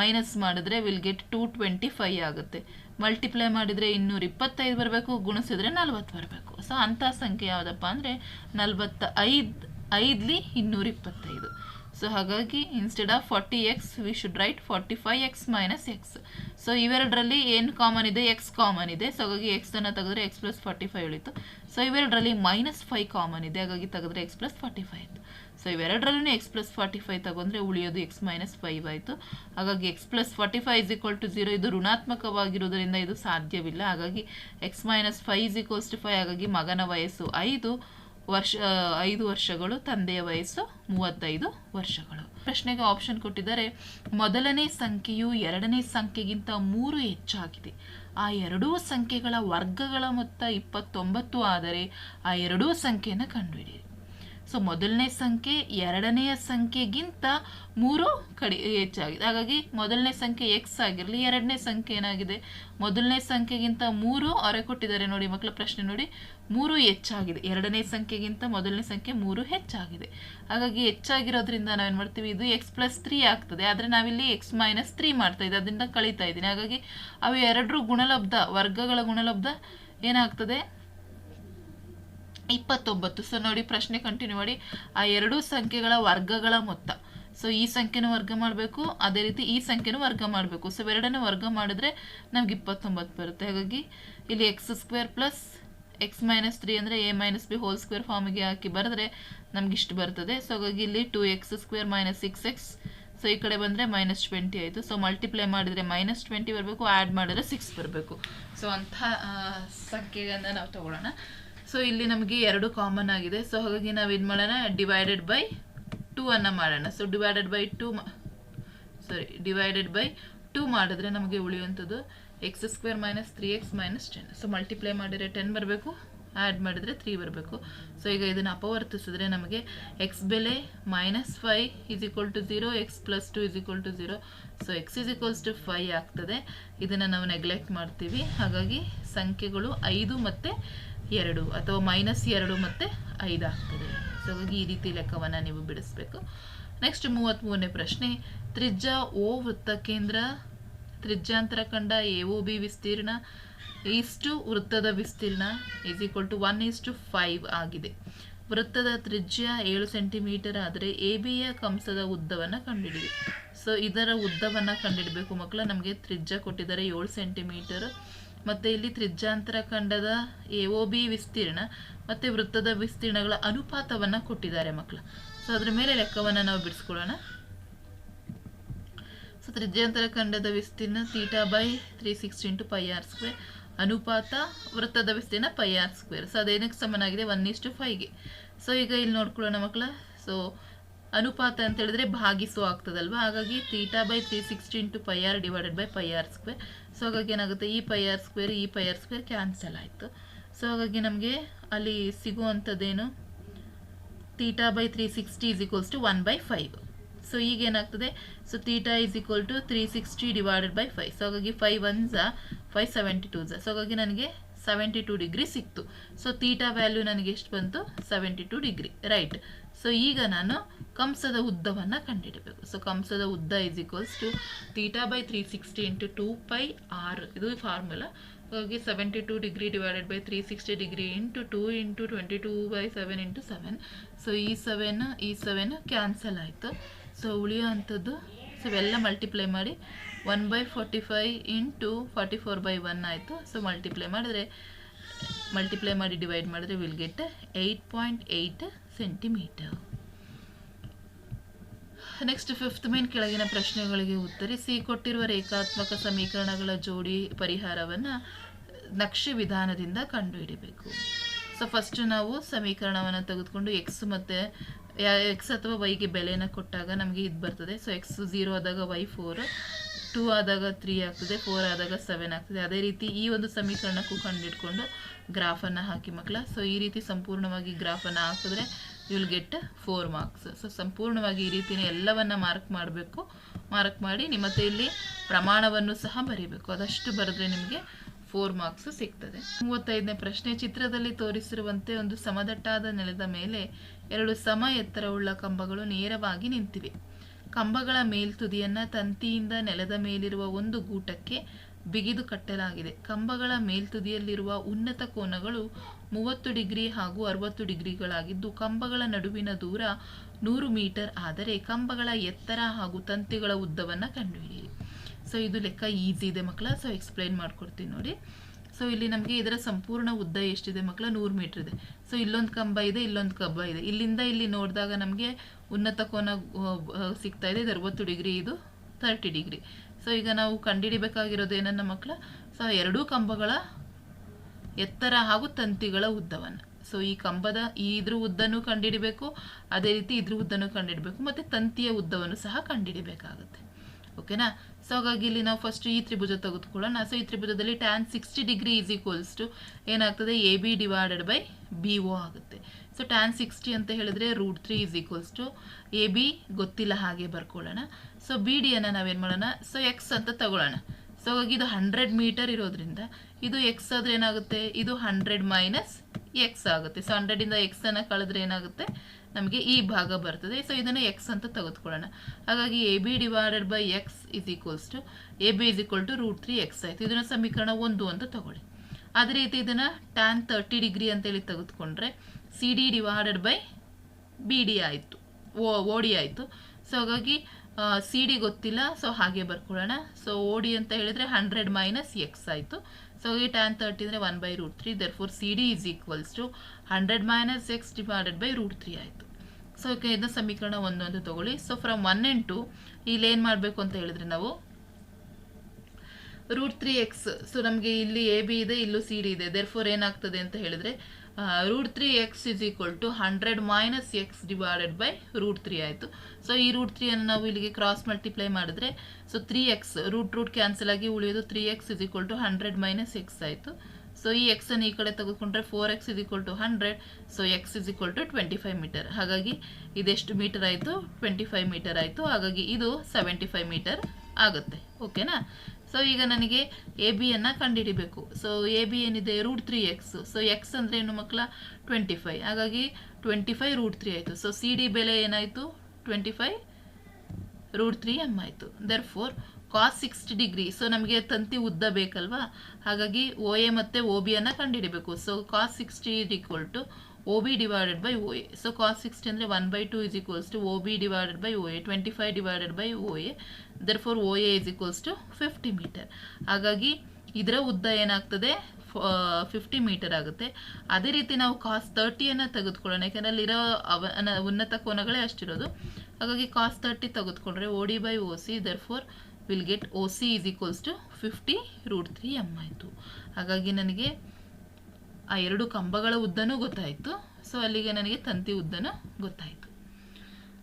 ಮೈನಸ್ ಮಾಡಿದ್ರೆ will get two twenty five ಆಗುತ್ತೆ. ಮಲ್ಟಿಪ್ಲೈ ಮಾಡಿದರೆ ಇನ್ನೂರ ಇಪ್ಪತ್ತೈದು ಬರಬೇಕು, ಗುಣಿಸಿದ್ರೆ ನಲ್ವತ್ತು ಬರಬೇಕು. ಸೊ ಅಂಥ ಸಂಖ್ಯೆ ಯಾವುದಪ್ಪ ಅಂದರೆ ನಲ್ವತ್ತ ಐದು ಐದಲಿ ಇನ್ನೂರ ಇಪ್ಪತ್ತೈದು ಸೊ ಹಾಗಾಗಿ instead of forty x we should write forty five x minus x so ಇವೆರಡರಲ್ಲಿ ಏನು ಕಾಮನ್ ಇದೆ? ಎಕ್ಸ್ ಕಾಮನ್ ಇದೆ. ಸೊ ಹಾಗಾಗಿ ಎಕ್ಸನ್ನು ತೆಗೆದ್ರೆ ಎಕ್ಸ್ ಪ್ಲಸ್ ಫಾರ್ಟಿ ಫೈವ್ ಉಳಿತು. ಸೊ ಇವೆರಡರಲ್ಲಿ ಮೈನಸ್ ಫೈವ್ ಕಾಮನ್ ಇದೆ. ಹಾಗಾಗಿ ತೆಗೆದ್ರೆ ಎಕ್ಸ್ ಪ್ಲಸ್ ಫಾರ್ಟಿ ಫೈವ್ ಆಯಿತು. ಸೊ ಇವೆರಡರಲ್ಲೂ ಎಕ್ಸ್ ಪ್ಲಸ್ ಫಾರ್ಟಿ ಫೈವ್ ತಗೊಂಡ್ರೆ ಉಳಿಯೋದು ಎಕ್ಸ್ ಮೈನಸ್ ಫೈವ್ ಆಯಿತು. ಹಾಗಾಗಿ x plus forty five is equal to zero ಇದು ಋಣಾತ್ಮಕವಾಗಿರುವುದರಿಂದ ಇದು ಸಾಧ್ಯವಿಲ್ಲ. ಹಾಗಾಗಿ x minus five is equals to five ಹಾಗಾಗಿ ಮಗನ ವಯಸ್ಸು ಐದು. ವರ್ಷ ಐದು ವರ್ಷಗಳು, ತಂದೆಯ ವಯಸ್ಸು ಮೂವತ್ತೈದು ವರ್ಷಗಳು. ಪ್ರಶ್ನೆಗೆ ಆಪ್ಷನ್ ಕೊಟ್ಟಿದ್ದಾರೆ, ಮೊದಲನೇ ಸಂಖ್ಯೆಯು ಎರಡನೇ ಸಂಖ್ಯೆಗಿಂತ ಮೂರು ಹೆಚ್ಚಾಗಿದೆ. ಆ ಎರಡೂ ಸಂಖ್ಯೆಗಳ ವರ್ಗಗಳ ಮೊತ್ತ ಇಪ್ಪತ್ತೊಂಬತ್ತು ಆದರೆ ಆ ಎರಡೂ ಸಂಖ್ಯೆಯನ್ನು ಕಂಡುಹಿಡಿಯಿರಿ. ಸೊ ಮೊದಲನೇ ಸಂಖ್ಯೆ, ಎರಡನೆಯ ಸಂಖ್ಯೆಗಿಂತ ಮೂರು ಕಡಿ, ಹೆಚ್ಚಾಗಿದೆ. ಹಾಗಾಗಿ ಮೊದಲನೇ ಸಂಖ್ಯೆ ಎಕ್ಸ್ ಆಗಿರಲಿ, ಎರಡನೇ ಸಂಖ್ಯೆ ಏನಾಗಿದೆ? ಮೊದಲನೇ ಸಂಖ್ಯೆಗಿಂತ ಮೂರು ಹೊರೆ ಕೊಟ್ಟಿದ್ದಾರೆ ನೋಡಿ ಮಕ್ಕಳ ಪ್ರಶ್ನೆ ನೋಡಿ. ಮೂರು ಹೆಚ್ಚಾಗಿದೆ. ಎರಡನೇ ಸಂಖ್ಯೆಗಿಂತ ಮೊದಲನೇ ಸಂಖ್ಯೆ ಮೂರು ಹೆಚ್ಚಾಗಿದೆ. ಹಾಗಾಗಿ ಹೆಚ್ಚಾಗಿರೋದ್ರಿಂದ ನಾವೇನು ಮಾಡ್ತೀವಿ? ಇದು ಎಕ್ಸ್ ಪ್ಲಸ್ ತ್ರೀ ಆಗ್ತದೆ. ಆದರೆ ನಾವಿಲ್ಲಿ ಎಕ್ಸ್ ಮೈನಸ್ ತ್ರೀ ಮಾಡ್ತಾ ಇದ್ದೀವಿ ಅದರಿಂದ ಕಳೀತಾ ಇದ್ದೀನಿ. ಹಾಗಾಗಿ ಅವು ಎರಡರೂ ಗುಣಲಬ್ಧ, ವರ್ಗಗಳ ಗುಣಲಬ್ಧ ಏನಾಗ್ತದೆ? ಇಪ್ಪತ್ತೊಂಬತ್ತು. ಸೊ ನೋಡಿ, ಪ್ರಶ್ನೆ ಕಂಟಿನ್ಯೂ ಮಾಡಿ. ಆ ಎರಡೂ ಸಂಖ್ಯೆಗಳ ವರ್ಗಗಳ ಮೊತ್ತ. ಸೊ ಈ ಸಂಖ್ಯೆನೂ ವರ್ಗ ಮಾಡಬೇಕು, ಅದೇ ರೀತಿ ಈ ಸಂಖ್ಯೆನೂ ವರ್ಗ ಮಾಡಬೇಕು. ಸೊ ಎರಡನೇ ವರ್ಗ ಮಾಡಿದ್ರೆ ನಮ್ಗೆ ಇಪ್ಪತ್ತೊಂಬತ್ತು ಬರುತ್ತೆ. ಹಾಗಾಗಿ ಇಲ್ಲಿ x square plus x minus three ಅಂದರೆ a minus b whole square ಫಾರ್ಮಿಗೆ ಹಾಕಿ ಬರೆದ್ರೆ ನಮ್ಗೆ ಇಷ್ಟು ಬರ್ತದೆ. ಸೊ ಹಾಗಾಗಿ ಇಲ್ಲಿ two x square minus six x so ಈ ಕಡೆ ಬಂದರೆ ಮೈನಸ್ ಟ್ವೆಂಟಿ ಆಯಿತು. ಸೊ ಮಲ್ಟಿಪ್ಲೈ ಮಾಡಿದರೆ ಮೈನಸ್ ಟ್ವೆಂಟಿ ಬರಬೇಕು ಆ್ಯಡ್ ಮಾಡಿದ್ರೆ ಸಿಕ್ಸ್ ಬರಬೇಕು. ಸೊ ಅಂಥ ಸಂಖ್ಯೆಯನ್ನು ನಾವು ತಗೊಳ್ಳೋಣ. ಸೊ ಇಲ್ಲಿ ನಮಗೆ ಎರಡು ಕಾಮನ್ ಆಗಿದೆ. ಸೊ ಹಾಗಾಗಿ ನಾವು ಏನು ಮಾಡೋಣ ಡಿವೈಡೆಡ್ ಬೈ ಟೂ ಅನ್ನು ಮಾಡೋಣ. So divided by two sorry divided by two ಮಾಡಿದ್ರೆ ನಮಗೆ ಉಳಿಯುವಂಥದ್ದು x square minus three x minus ten so multiply ಮಾಡಿದರೆ ಟೆನ್ ಬರಬೇಕು ಆ್ಯಡ್ ಮಾಡಿದರೆ ತ್ರೀ ಬರಬೇಕು. ಸೊ ಈಗ ಇದನ್ನು ಅಪವರ್ತಿಸಿದ್ರೆ ನಮಗೆ ಎಕ್ಸ್ ಬೆಲೆ minus five is equal to zero x plus two is equal to zero so x is equals to five ಆಗ್ತದೆ. ಇದನ್ನು ನಾವು ನೆಗ್ಲೆಕ್ಟ್ ಮಾಡ್ತೀವಿ. ಹಾಗಾಗಿ ಸಂಖ್ಯೆಗಳು ಐದು ಮತ್ತು ಎರಡು ಅಥವಾ ಮೈನಸ್ ಎರಡು ಮತ್ತು ಐದು ಆಗ್ತದೆ. ಸೊ ಹಾಗಾಗಿ ಈ ರೀತಿ ಲೆಕ್ಕವನ್ನು ನೀವು ಬಿಡಿಸ್ಬೇಕು. ನೆಕ್ಸ್ಟ್ ಮೂವತ್ತ್ಮೂರನೇ ಪ್ರಶ್ನೆ, ತ್ರಿಜ್ಯ ಓ ವೃತ್ತ ಕೇಂದ್ರ, ತ್ರಿಜ್ಯಾಂತರ ಕಂಡ ಎ ಒ ಬಿ ವಿಸ್ತೀರ್ಣ ಇಷ್ಟು ವೃತ್ತದ ವಿಸ್ತೀರ್ಣ is equal to one to five ಆಗಿದೆ. ವೃತ್ತದ ತ್ರಿಜ್ಯ ಏಳು ಸೆಂಟಿಮೀಟರ್ ಆದರೆ ಎ ಬಿಯ ಕಂಸದ ಉದ್ದವನ್ನು ಕಂಡುಹಿಡಿಯಿರಿ ಸೊ ಇದರ ಉದ್ದವನ್ನು ಕಂಡುಹಿಡಬೇಕು ಮಕ್ಕಳು. ನಮಗೆ ತ್ರಿಜ್ಯ ಕೊಟ್ಟಿದ್ದಾರೆ ಏಳು ಸೆಂಟಿಮೀಟರ್. ಮತ್ತು ಇಲ್ಲಿ ತ್ರಿಜ್ಯಾಂತರ ಖಂಡದ ಎ ಒ ಬಿ ವಿಸ್ತೀರ್ಣ ಮತ್ತು ವೃತ್ತದ ವಿಸ್ತೀರ್ಣಗಳ ಅನುಪಾತವನ್ನು ಕೊಟ್ಟಿದ್ದಾರೆ ಮಕ್ಕಳು ಸೊ ಅದ್ರ ಮೇಲೆ ಲೆಕ್ಕವನ್ನು ನಾವು ಬಿಡಿಸ್ಕೊಳ್ಳೋಣ. ಸೊ ತ್ರಿಜ್ಯಾಂತರ ಖಂಡದ ವಿಸ್ತೀರ್ಣ theta by three sixty into pi r square. ಅನುಪಾತ ವೃತ್ತದ ವಿಸ್ತೀರ್ಣ ಪೈ ಆರ್ ಸ್ಕ್ವೇರ್. ಸೊ ಅದೇನಕ್ಕೆ ಸಮನಾಗಿದೆ? ಒನ್ ಇಸ್ ಟು ಫೈವ್ಗೆ ಸೊ ಈಗ ಇಲ್ಲಿ ನೋಡ್ಕೊಳ್ಳೋಣ ಮಕ್ಕಳ ಸೊ ಅನುಪಾತ ಅಂತ ಹೇಳಿದ್ರೆ ಭಾಗಿಸು ಆಗ್ತದಲ್ವಾ? ಹಾಗಾಗಿ theta by three sixty into pi r divided by pi r square so ಹಾಗಾಗಿ ಏನಾಗುತ್ತೆ? ಈ ಪೈ ಆರ್ ಸ್ಕ್ವೇರ್ ಈ ಪೈ ಆರ್ ಸ್ಕ್ವೇರ್ ಕ್ಯಾನ್ಸಲ್ ಆಯಿತು. ಸೊ ಹಾಗಾಗಿ ನಮಗೆ ಅಲ್ಲಿ ಸಿಗುವಂಥದ್ದೇನು? Theta by three sixty is equals to one by five so ಈಗ ಏನಾಗ್ತದೆ? So theta is equal to three sixty divided by five so ಹಾಗಾಗಿ ಫೈವ್ ಒನ್ ಝಾ ಫೈವ್ ಸೆವೆಂಟಿ ಟೂ ಝಾ ಸೊ ಹಾಗಾಗಿ ನನಗೆ ಸೆವೆಂಟಿ ಟೂ ಡಿಗ್ರಿ ಸಿಕ್ತು. ಸೊ ತೀಟಾ ವ್ಯಾಲ್ಯೂ ನನಗೆ ಎಷ್ಟು ಬಂತು? Seventy two degree right so ಈಗ ನಾನು ಕಂಸದ ಉದ್ದವನ್ನು ಕಂಡುಹಿಡಬೇಕು ಸೊ ಕಂಸದ ಉದ್ದ is equals to theta by three sixty into two pi r ಇದು ಫಾರ್ಮುಲಾ ಹಾಗಾಗಿ seventy two degree divided by three sixty degree into two into twenty two by seven into seven so ಈ ಸೆವೆನ್ ಈ ಸೆವೆನ್ ಕ್ಯಾನ್ಸಲ್ ಆಯಿತು. ಸೊ ಉಳಿಯೋ ಅಂಥದ್ದು ಸೊ ಇವೆಲ್ಲ ಮಲ್ಟಿಪ್ಲೈ ಮಾಡಿ one by forty five into forty four by one ಆಯಿತು. ಸೊ ಮಲ್ಟಿಪ್ಲೈ ಮಾಡಿದ್ರೆ ಮಲ್ಟಿಪ್ಲೈ ಮಾಡಿ ಡಿವೈಡ್ ಮಾಡಿದ್ರೆ will get eight point eight centimeter next fifth main ಕೆಳಗಿನ ಪ್ರಶ್ನೆಗಳಿಗೆ ಉತ್ತರಿಸಿ, ಕೊಟ್ಟಿರುವ ರೇಖಾತ್ಮಕ ಸಮೀಕರಣಗಳ ಜೋಡಿ ಪರಿಹಾರವನ್ನು ನಕ್ಷೆ ವಿಧಾನದಿಂದ ಕಂಡುಹಿಡಿಬೇಕು. ಸೊ ಫಸ್ಟ್ ನಾವು ಸಮೀಕರಣವನ್ನು ತೆಗೆದುಕೊಂಡು ಎಕ್ಸ್ ಮತ್ತು ಎಕ್ಸ್ ಅಥವಾ ವೈಗೆ ಬೆಲೆನ ಕೊಟ್ಟಾಗ ನಮಗೆ ಇದು ಬರ್ತದೆ. ಸೊ ಎಕ್ಸ್ ಝೀರೋ ಆದಾಗ ವೈ ಫೋರ್ ಟೂ ಆದಾಗ ತ್ರೀ ಆಗ್ತದೆ ಫೋರ್ ಆದಾಗ ಸೆವೆನ್ ಆಗ್ತದೆ. ಅದೇ ರೀತಿ ಈ ಒಂದು ಸಮೀಕರಣಕ್ಕೂ ಕಂಡಿಡ್ಕೊಂಡು ಗ್ರಾಫನ್ನು ಹಾಕಿ ಮಕ್ಕಳ. ಸೊ ಈ ರೀತಿ ಸಂಪೂರ್ಣವಾಗಿ ಗ್ರಾಫನ್ನು ಹಾಕಿದ್ರೆ will get four marks so ಸಂಪೂರ್ಣವಾಗಿ ಈ ರೀತಿಯ ಎಲ್ಲವನ್ನು ಮಾರ್ಕ್ ಮಾಡಬೇಕು. ಮಾರ್ಕ್ ಮಾಡಿ ನಿಮ್ಮ ಇಲ್ಲಿ ಪ್ರಮಾಣವನ್ನು ಸಹ ಬರೀಬೇಕು. ಅದಷ್ಟು ಬರೆದ್ರೆ ನಿಮಗೆ ಫೋರ್ ಮಾರ್ಕ್ಸ್ ಸಿಗ್ತದೆ. ಮೂವತ್ತೈದನೇ ಪ್ರಶ್ನೆ, ಚಿತ್ರದಲ್ಲಿ ತೋರಿಸಿರುವಂತೆ ಒಂದು ಸಮದಟ್ಟಾದ ನೆಲದ ಮೇಲೆ ಎರಡು ಸಮ ಎತ್ತರವುಳ್ಳ ಕಂಬಗಳು ನೇರವಾಗಿ ನಿಂತಿವೆ. ಕಂಬಗಳ ಮೇಲ್ತುದಿಯನ್ನು ತಂತಿಯಿಂದ ನೆಲದ ಮೇಲಿರುವ ಒಂದು ಗೂಟಕ್ಕೆ ಬಿಗಿದು ಕಟ್ಟಲಾಗಿದೆ. ಕಂಬಗಳ ಮೇಲ್ತುದಿಯಲ್ಲಿರುವ ಉನ್ನತ ಕೋನಗಳು ಮೂವತ್ತು ಡಿಗ್ರಿ ಹಾಗೂ ಅರವತ್ತು ಡಿಗ್ರಿಗಳಾಗಿದ್ದು ಕಂಬಗಳ ನಡುವಿನ ದೂರ ನೂರು ಮೀಟರ್ ಆದರೆ ಕಂಬಗಳ ಎತ್ತರ ಹಾಗೂ ತಂತಿಗಳ ಉದ್ದವನ್ನು ಕಂಡುಹಿಡಿಯಿರಿ ಸೊ ಇದು ಲೆಕ್ಕ ಈಸಿ ಇದೆ ಮಕ್ಕಳ. ಸೊ ಎಕ್ಸ್ಪ್ಲೈನ್ ಮಾಡ್ಕೊಡ್ತೀನಿ ನೋಡಿ. ಸೊ ಇಲ್ಲಿ ನಮಗೆ ಇದರ ಸಂಪೂರ್ಣ ಉದ್ದ ಎಷ್ಟಿದೆ ಮಕ್ಕಳ? ನೂರು ಮೀಟ್ರ್ ಇದೆ. ಸೊ ಇಲ್ಲೊಂದು ಕಂಬ ಇದೆ, ಇಲ್ಲೊಂದು ಕಂಬ ಇದೆ. ಇಲ್ಲಿಂದ ಇಲ್ಲಿ ನೋಡಿದಾಗ ನಮಗೆ ಉನ್ನತ ಕೋನ ಸಿಗ್ತಾ ಇದೆ. ಇದು ಅರವತ್ತು ಡಿಗ್ರಿ, ಇದು ತರ್ಟಿ ಡಿಗ್ರಿ. ಸೊ ಈಗ ನಾವು ಕಂಡುಹಿಡಿಬೇಕಾಗಿರೋದು ಏನನ್ನ ಮಕ್ಕಳ? ಸೊ ಎರಡೂ ಕಂಬಗಳ ಎತ್ತರ ಹಾಗೂ ತಂತಿಗಳ ಉದ್ದವನ್ನು ಸೊ ಈ ಕಂಬದ ಈ ಇದ್ರ ಉದ್ದನೂ ಕಂಡುಹಿಡಿಬೇಕು ಅದೇ ರೀತಿ ಇದ್ರ ಉದ್ದನೂ ಕಂಡಿಡಬೇಕು, ಮತ್ತು ತಂತಿಯ ಉದ್ದವನ್ನು ಸಹ ಕಂಡುಹಿಡಿಬೇಕಾಗುತ್ತೆ ಓಕೆನಾ ಸೊ ಹಾಗಾಗಿ ಇಲ್ಲಿ ನಾವು ಫಸ್ಟ್ ಈ ತ್ರಿಭುಜ ತೆಗೆದುಕೊಳ್ಳೋಣ. ಸೊ ಈ ತ್ರಿಭುಜದಲ್ಲಿ tan sixty degree is equals to ಏನಾಗ್ತದೆ? A B divided by B O ಆಗುತ್ತೆ. ಸೊ ಟ್ಯಾನ್ ಸಿಕ್ಸ್ಟಿ ಅಂತ ಹೇಳಿದ್ರೆ root three is equals to A B ಗೊತ್ತಿಲ್ಲ ಹಾಗೆ ಬರ್ಕೊಳ್ಳೋಣ. ಸೊ ಬಿ ಡಿಯನ್ನು ನಾವೇನು ಮಾಡೋಣ? ಸೊ ಎಕ್ಸ್ ಅಂತ ತಗೊಳ್ಳೋಣ. ಸೊ ಹಾಗಾಗಿ ಇದು ಹಂಡ್ರೆಡ್ ಮೀಟರ್ ಇರೋದ್ರಿಂದ ಇದು ಎಕ್ಸ್ ಆದರೆ ಏನಾಗುತ್ತೆ? ಇದು ಹಂಡ್ರೆಡ್ ಮೈನಸ್ ಎಕ್ಸ್ ಆಗುತ್ತೆ. ಸೊ ಹಂಡ್ರೆಡಿಂದ ಎಕ್ಸನ್ನು ಕಳೆದ್ರೆ ಏನಾಗುತ್ತೆ? ನಮಗೆ ಈ ಭಾಗ ಬರ್ತದೆ. ಸೊ ಇದನ್ನು ಎಕ್ಸ್ ಅಂತ ತೆಗೆದುಕೊಳ್ಳೋಣ. ಹಾಗಾಗಿ A B divided by x is equals to A B is equal to root three x ಆಯಿತು. ಇದನ್ನು ಸಮೀಕರಣ ಒಂದು ಅಂತ ತಗೊಳ್ಳಿ. ಅದೇ ರೀತಿ ಇದನ್ನು ಟ್ಯಾನ್ ತರ್ಟಿ ಡಿಗ್ರಿ ಅಂತೇಳಿ ತೆಗೆದುಕೊಂಡ್ರೆ C D divided by B D ಆಯಿತು. ಓ ಓ ಡಿ ಆಯಿತು. ಸೊ ಹಾಗಾಗಿ ಸಿ ಡಿ ಗೊತ್ತಿಲ್ಲ ಸೊ ಹಾಗೆ ಬರ್ಕೊಳ್ಳೋಣ. ಸೊ ಓ ಡಿ ಅಂತ ಹೇಳಿದರೆ ಹಂಡ್ರೆಡ್ ಮೈನಸ್ ಎಕ್ಸ್ ಆಯಿತು. ಸೊ ಈ ಟ್ಯಾನ್ ತರ್ಟಿ ಅಂದರೆ one by root three therefore C D is equals to hundred minus x divided by root three ಆಯಿತು ಸೊ ಇದನ್ನ ಸಮೀಕರಣ ಒಂದೊಂದು ತಗೊಳ್ಳಿ. So from one and two ಇಲ್ಲಿ ಏನು ಮಾಡಬೇಕು ಅಂತ ಹೇಳಿದ್ರೆ ನಾವು ರೂಟ್ ತ್ರೀ ಎಕ್ಸ್ ಸೊ ನಮಗೆ ಇಲ್ಲಿ ಎ ಬಿ ಇದೆ, ಇಲ್ಲೂ ಸಿ ಡಿ ಇದೆ. ದೇರ್ ಫೋರ್ ಏನಾಗ್ತದೆ ಅಂತ ಹೇಳಿದ್ರೆ root three x is equal to hundred minus x divided by root three ಆಯಿತು. ಸೊ ಈ ರೂಟ್ ತ್ರೀಯನ್ನು ನಾವು ಇಲ್ಲಿಗೆ ಕ್ರಾಸ್ ಮಲ್ಟಿಪ್ಲೈ ಮಾಡಿದ್ರೆ so three x root root cancel ಆಗಿ ಉಳಿಯೋದು three x is equal to hundred minus x ಆಯಿತು. ಸೊ ಈ ಎಕ್ಸ್ ಅನ್ನು ಈ ಕಡೆ ತೆಗೆದುಕೊಂಡ್ರೆ four x is equal to hundred so x is equal to twenty five meter ಹಾಗಾಗಿ ಇದೆಷ್ಟು ಮೀಟರ್ ಆಯಿತು? ಟ್ವೆಂಟಿ ಫೈವ್ ಮೀಟರ್ ಆಯಿತು. ಹಾಗಾಗಿ ಇದು ಸೆವೆಂಟಿ ಫೈವ್ ಮೀಟರ್ ಆಗುತ್ತೆ ಓಕೆನಾ ಸೊ ಈಗ ನನಗೆ ಎ ಬಿಯನ್ನು ಕಂಡುಹಿಡಿಬೇಕು ಸೊ ಎ ಬಿ ಏನಿದೆ? Root three x so x ಅಂದರೆ ಏನು ಮಕ್ಕಳ? ಟ್ವೆಂಟಿ ಫೈವ್ ಹಾಗಾಗಿ ಟ್ವೆಂಟಿ ಫೈವ್ ರೂಟ್ ತ್ರೀ ಆಯಿತು. ಸೊ ಸಿ ಡಿ ಬೆಲೆ ಏನಾಯಿತು? Twenty five root three m ಆಯಿತು. Therefore cos sixty degree so ನಮಗೆ ತಂತಿ ಉದ್ದ ಬೇಕಲ್ವಾ? ಹಾಗಾಗಿ ಓ ಎ ಮತ್ತು ಒ ಬಿಯನ್ನು ಕಂಡುಹಿಡಿಬೇಕು so cos sixty equal to O B divided by O A so cos sixty ಅಂದರೆ one by two is equals to O B divided by O A twenty five divided by O A therefore O A is equals to fifty meter ಹಾಗಾಗಿ, ಇದರ ಉದ್ದ ಏನಾಗ್ತದೆ? ಫಿಫ್ಟಿ ಮೀಟರ್ ಆಗುತ್ತೆ. ಅದೇ ರೀತಿ ನಾವು ಕಾಸ್ ತರ್ಟಿಯನ್ನು ತೆಗೆದುಕೊಳ್ಳೋಣ. ಯಾಕಂದರೆ ಅಲ್ಲಿರೋ ಅವ, ಅನ- ಉನ್ನತ ಕೋನಗಳೇ ಅಷ್ಟಿರೋದು. ಹಾಗಾಗಿ ಕಾಸ್ ತರ್ಟಿ ತೆಗೆದುಕೊಂಡ್ರೆ O D by O C therefore will get O C is equals to fifty root three m ಆಯಿತು. ಹಾಗಾಗಿ, ನನಗೆ ಆ ಎರಡು ಕಂಬಗಳ ಉದ್ದನೂ ಗೊತ್ತಾಯಿತು. ಸೊ ಅಲ್ಲಿಗೆ ನನಗೆ ತಂತಿ ಉದ್ದನೂ ಗೊತ್ತಾಯಿತು.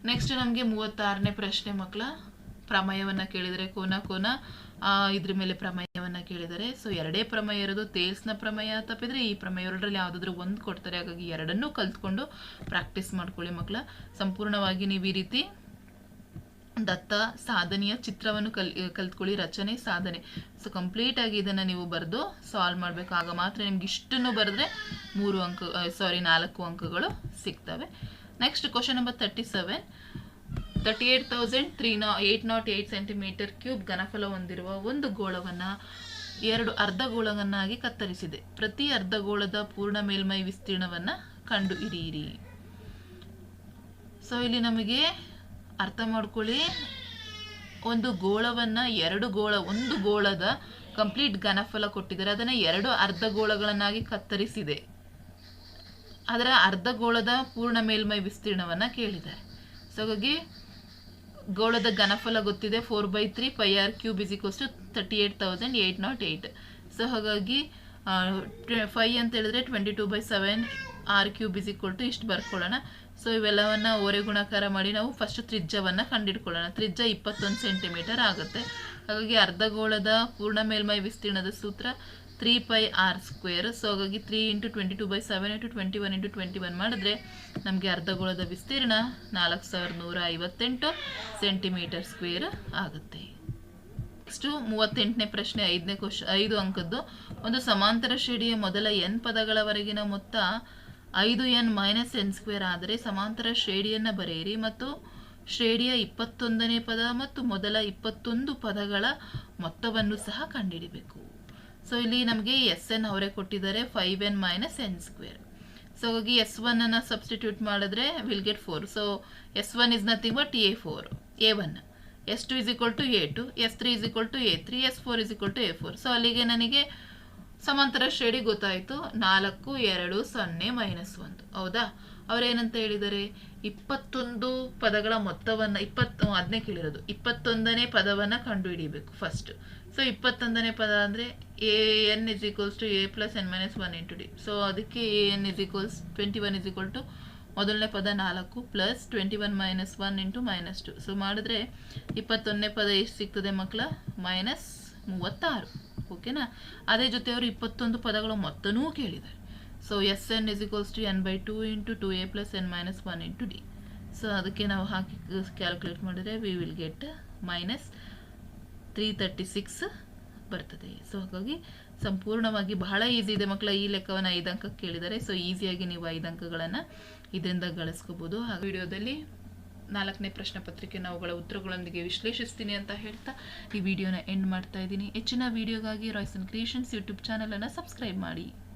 ನೆಕ್ಸ್ಟ್ ನಮಗೆ ಮೂವತ್ತಾರನೇ ಪ್ರಶ್ನೆ ಮಕ್ಕಳ. ಪ್ರಮೇಯವನ್ನು ಕೇಳಿದರೆ ಕೋನ ಕೋನ. ಇದ್ರ ಮೇಲೆ ಪ್ರಮೇಯವನ್ನು ಕೇಳಿದರೆ ಸೊ ಎರಡೇ ಪ್ರಮೇಯ ಇರೋದು ತೇಲ್ಸ್ನ ಪ್ರಮೇಯ ತಪ್ಪಿದ್ರೆ ಈ ಪ್ರಮೇಯ ಎರಡರಲ್ಲಿ ಯಾವುದಾದ್ರೂ ಒಂದು ಕೊಡ್ತಾರೆ. ಹಾಗಾಗಿ ಎರಡನ್ನೂ ಕಲ್ತ್ಕೊಂಡು ಪ್ರಾಕ್ಟೀಸ್ ಮಾಡ್ಕೊಳ್ಳಿ ಮಕ್ಕಳ. ಸಂಪೂರ್ಣವಾಗಿ ನೀವು ಈ ರೀತಿ ದತ್ತ ಸಾಧನೆಯ ಚಿತ್ರವನ್ನು ಕಲ್, ಕಲ್ತ್ಕೊಳ್ಳಿ, ರಚನೆ, ಸಾಧನೆ. ಸೊ ಕಂಪ್ಲೀಟ್ ಆಗಿ ಇದನ್ನು ನೀವು ಬರೆದು ಸಾಲ್ವ್ ಮಾಡಬೇಕು. ಆಗ ಮಾತ್ರ ನಿಮ್ಗೆ ಇಷ್ಟನ್ನು ಬರೆದ್ರೆ ಮೂರು ಅಂಕ ಸಾರಿ ನಾಲ್ಕು ಅಂಕಗಳು ಸಿಗ್ತವೆ. Next question number thirty seven thirty eight thousand three ನಾ eight naught eight centimeter cube ಘನಫಲ ಹೊಂದಿರುವ ಒಂದು ಗೋಳವನ್ನು ಎರಡು ಅರ್ಧಗೋಳವನ್ನಾಗಿ ಕತ್ತರಿಸಿದೆ. ಪ್ರತಿ ಅರ್ಧಗೋಳದ ಪೂರ್ಣ ಮೇಲ್ಮೈ ವಿಸ್ತೀರ್ಣವನ್ನು ಕಂಡುಹಿಡಿಯಿರಿ ಸೊ ಇಲ್ಲಿ ನಮಗೆ ಅರ್ಥ ಮಾಡ್ಕೊಳ್ಳಿ. ಒಂದು ಗೋಳವನ್ನು ಎರಡು ಗೋಳ, ಒಂದು ಗೋಳದ ಕಂಪ್ಲೀಟ್ ಘನಫಲ ಕೊಟ್ಟಿದ್ದಾರೆ. ಅದನ್ನು ಎರಡು ಅರ್ಧ ಗೋಳಗಳನ್ನಾಗಿ ಕತ್ತರಿಸಿದೆ. ಅದರ ಅರ್ಧ ಗೋಳದ ಪೂರ್ಣ ಮೇಲ್ಮೈ ವಿಸ್ತೀರ್ಣವನ್ನು ಕೇಳಿದ್ದಾರೆ. ಸೊ ಹಾಗಾಗಿ ಗೋಳದ ಘನಫಲ ಗೊತ್ತಿದೆ. Four by three pi r cube is thirty eight thousand eight naught eight so ಹಾಗಾಗಿ ಫೈ ಅಂತ ಹೇಳಿದ್ರೆ twenty two by seven r cube is to ಇಷ್ಟು ಬರ್ಕೊಳ್ಳೋಣ. ಸೊ ಇವೆಲ್ಲವನ್ನು ಓರೆ ಗುಣಾಕಾರ ಮಾಡಿ ನಾವು ಫಸ್ಟ್ ತ್ರಿಜ್ಯವನ್ನು ಕಂಡಿಡ್ಕೊಳ್ಳೋಣ. ತ್ರಿಜ್ಯ ಇಪ್ಪತ್ತೊಂದು ಸೆಂಟಿಮೀಟರ್ ಆಗುತ್ತೆ. ಹಾಗಾಗಿ ಅರ್ಧಗೋಳದ ಪೂರ್ಣ ಮೇಲ್ಮೈ ವಿಸ್ತೀರ್ಣದ ಸೂತ್ರ three pi R square so ಹಾಗಾಗಿ three into twenty two by seven into twenty one into twenty one ಮಾಡಿದ್ರೆ ನಮಗೆ ಅರ್ಧಗೋಳದ ವಿಸ್ತೀರ್ಣ ನಾಲ್ಕು ಸಾವಿರದ ನೂರ ಐವತ್ತೆಂಟು ಸೆಂಟಿಮೀಟರ್ ಸ್ಕ್ವೇರ್ ಆಗುತ್ತೆ. ನೆಕ್ಸ್ಟು ಮೂವತ್ತೆಂಟನೇ ಪ್ರಶ್ನೆ, ಐದನೇ ಕ್ವಶ್ ಐದು ಅಂಕದ್ದು. ಒಂದು ಸಮಾಂತರ ಶ್ರೇಣಿಯ ಮೊದಲ ಎನ್ ಪದಗಳವರೆಗಿನ ಮೊತ್ತ ಐದು ಎನ್ ಮೈನಸ್ ಎನ್ ಸ್ಕ್ವೇರ್ ಆದರೆ ಸಮಾಂತರ ಶ್ರೇಣಿಯನ್ನು ಬರೆಯಿರಿ ಮತ್ತು ಶ್ರೇಣಿಯ ಇಪ್ಪತ್ತೊಂದನೇ ಪದ ಮತ್ತು ಮೊದಲ ಇಪ್ಪತ್ತೊಂದು ಪದಗಳ ಮೊತ್ತವನ್ನು ಸಹ ಕಂಡುಹಿಡಿಬೇಕು. ಸೊ ಇಲ್ಲಿ ನಮಗೆ ಎಸ್ ಎನ್ ಅವರೇ ಕೊಟ್ಟಿದ್ದಾರೆ, five n minus n square. So ಹಾಗಾಗಿ ಎಸ್ ಒನ್ ಅನ್ನು ಸಬ್ಸ್ಟಿಟ್ಯೂಟ್ ಮಾಡಿದ್ರೆ will get four so S one is nothing but a four, a one. S two is equal to a two, S three is equal to a three, S four is equal to a four. So ಅಲ್ಲಿಗೆ ನನಗೆ ಸಮಾಂತರ ಶ್ರೇಣಿ ಗೊತ್ತಾಯಿತು. ನಾಲ್ಕು, ಎರಡು, ಸೊನ್ನೆ, ಮೈನಸ್ ಒಂದು. ಹೌದಾ? ಅವರೇನಂತ ಹೇಳಿದ್ದಾರೆ ಇಪ್ಪತ್ತೊಂದು ಪದಗಳ ಮೊತ್ತವನ್ನು, ಇಪ್ಪತ್ತು ಅದನ್ನೇ ಕೇಳಿರೋದು. ಇಪ್ಪತ್ತೊಂದನೇ ಪದವನ್ನು ಕಂಡುಹಿಡಿಯಬೇಕು ಫಸ್ಟ್ ಸೊ ಇಪ್ಪತ್ತೊಂದನೇ ಪದ ಅಂದರೆ a n is equals to a plus n minus one into d so ಅದಕ್ಕೆ a n is equals twenty one is equal to ಮೊದಲನೇ ಪದ ನಾಲ್ಕು plus twenty one minus one into minus two so ಮಾಡಿದ್ರೆ ಇಪ್ಪತ್ತೊಂದನೇ ಪದ ಎಷ್ಟು ಸಿಗ್ತದೆ ಮಕ್ಕಳ? ಮೈನಸ್ ಮೂವತ್ತಾರು ಓಕೆನಾ ಅದೇ ಜೊತೆ ಅವರು ಇಪ್ಪತ್ತೊಂದು ಪದಗಳ ಮೊತ್ತನೂ ಕೇಳಿದ್ದಾರೆ. So S n is equals to n by two into two a plus n minus one into d so ಅದಕ್ಕೆ ನಾವು ಹಾಕಿ ಕ್ಯಾಲ್ಕುಲೇಟ್ ಮಾಡಿದರೆ we will get minus three thirty six ಬರ್ತದೆ. ಸೊ ಹಾಗಾಗಿ ಸಂಪೂರ್ಣವಾಗಿ ಬಹಳ ಈಸಿ ಇದೆ ಮಕ್ಕಳ, ಈ ಲೆಕ್ಕವನ್ನು ಐದು ಅಂಕಕ್ಕೆ ಕೇಳಿದ್ದಾರೆ ಸೊ ಈಸಿಯಾಗಿ ನೀವು ಐದು ಅಂಕಗಳನ್ನು ಇದರಿಂದ ಗಳಿಸ್ಕೋಬೋದು. ಹಾಗೆ ವಿಡಿಯೋದಲ್ಲಿ ನಾಲ್ಕನೇ ಪ್ರಶ್ನೆ ಪತ್ರಿಕೆ ಅವುಗಳ ಉತ್ತರಗಳೊಂದಿಗೆ ವಿಶ್ಲೇಷಿಸ್ತೀನಿ ಅಂತ ಹೇಳ್ತಾ ಈ ವಿಡಿಯೋನ ಎಂಡ್ ಮಾಡ್ತಾ ಇದ್ದೀನಿ. ಹೆಚ್ಚಿನ ವಿಡಿಯೋಗಾಗಿ ರಾಯ್ಸನ್ ಕ್ರಿಯೇಷನ್ಸ್ ಯೂಟ್ಯೂಬ್ ಚಾನಲನ್ನು ಸಬ್ಸ್ಕ್ರೈಬ್ ಮಾಡಿ.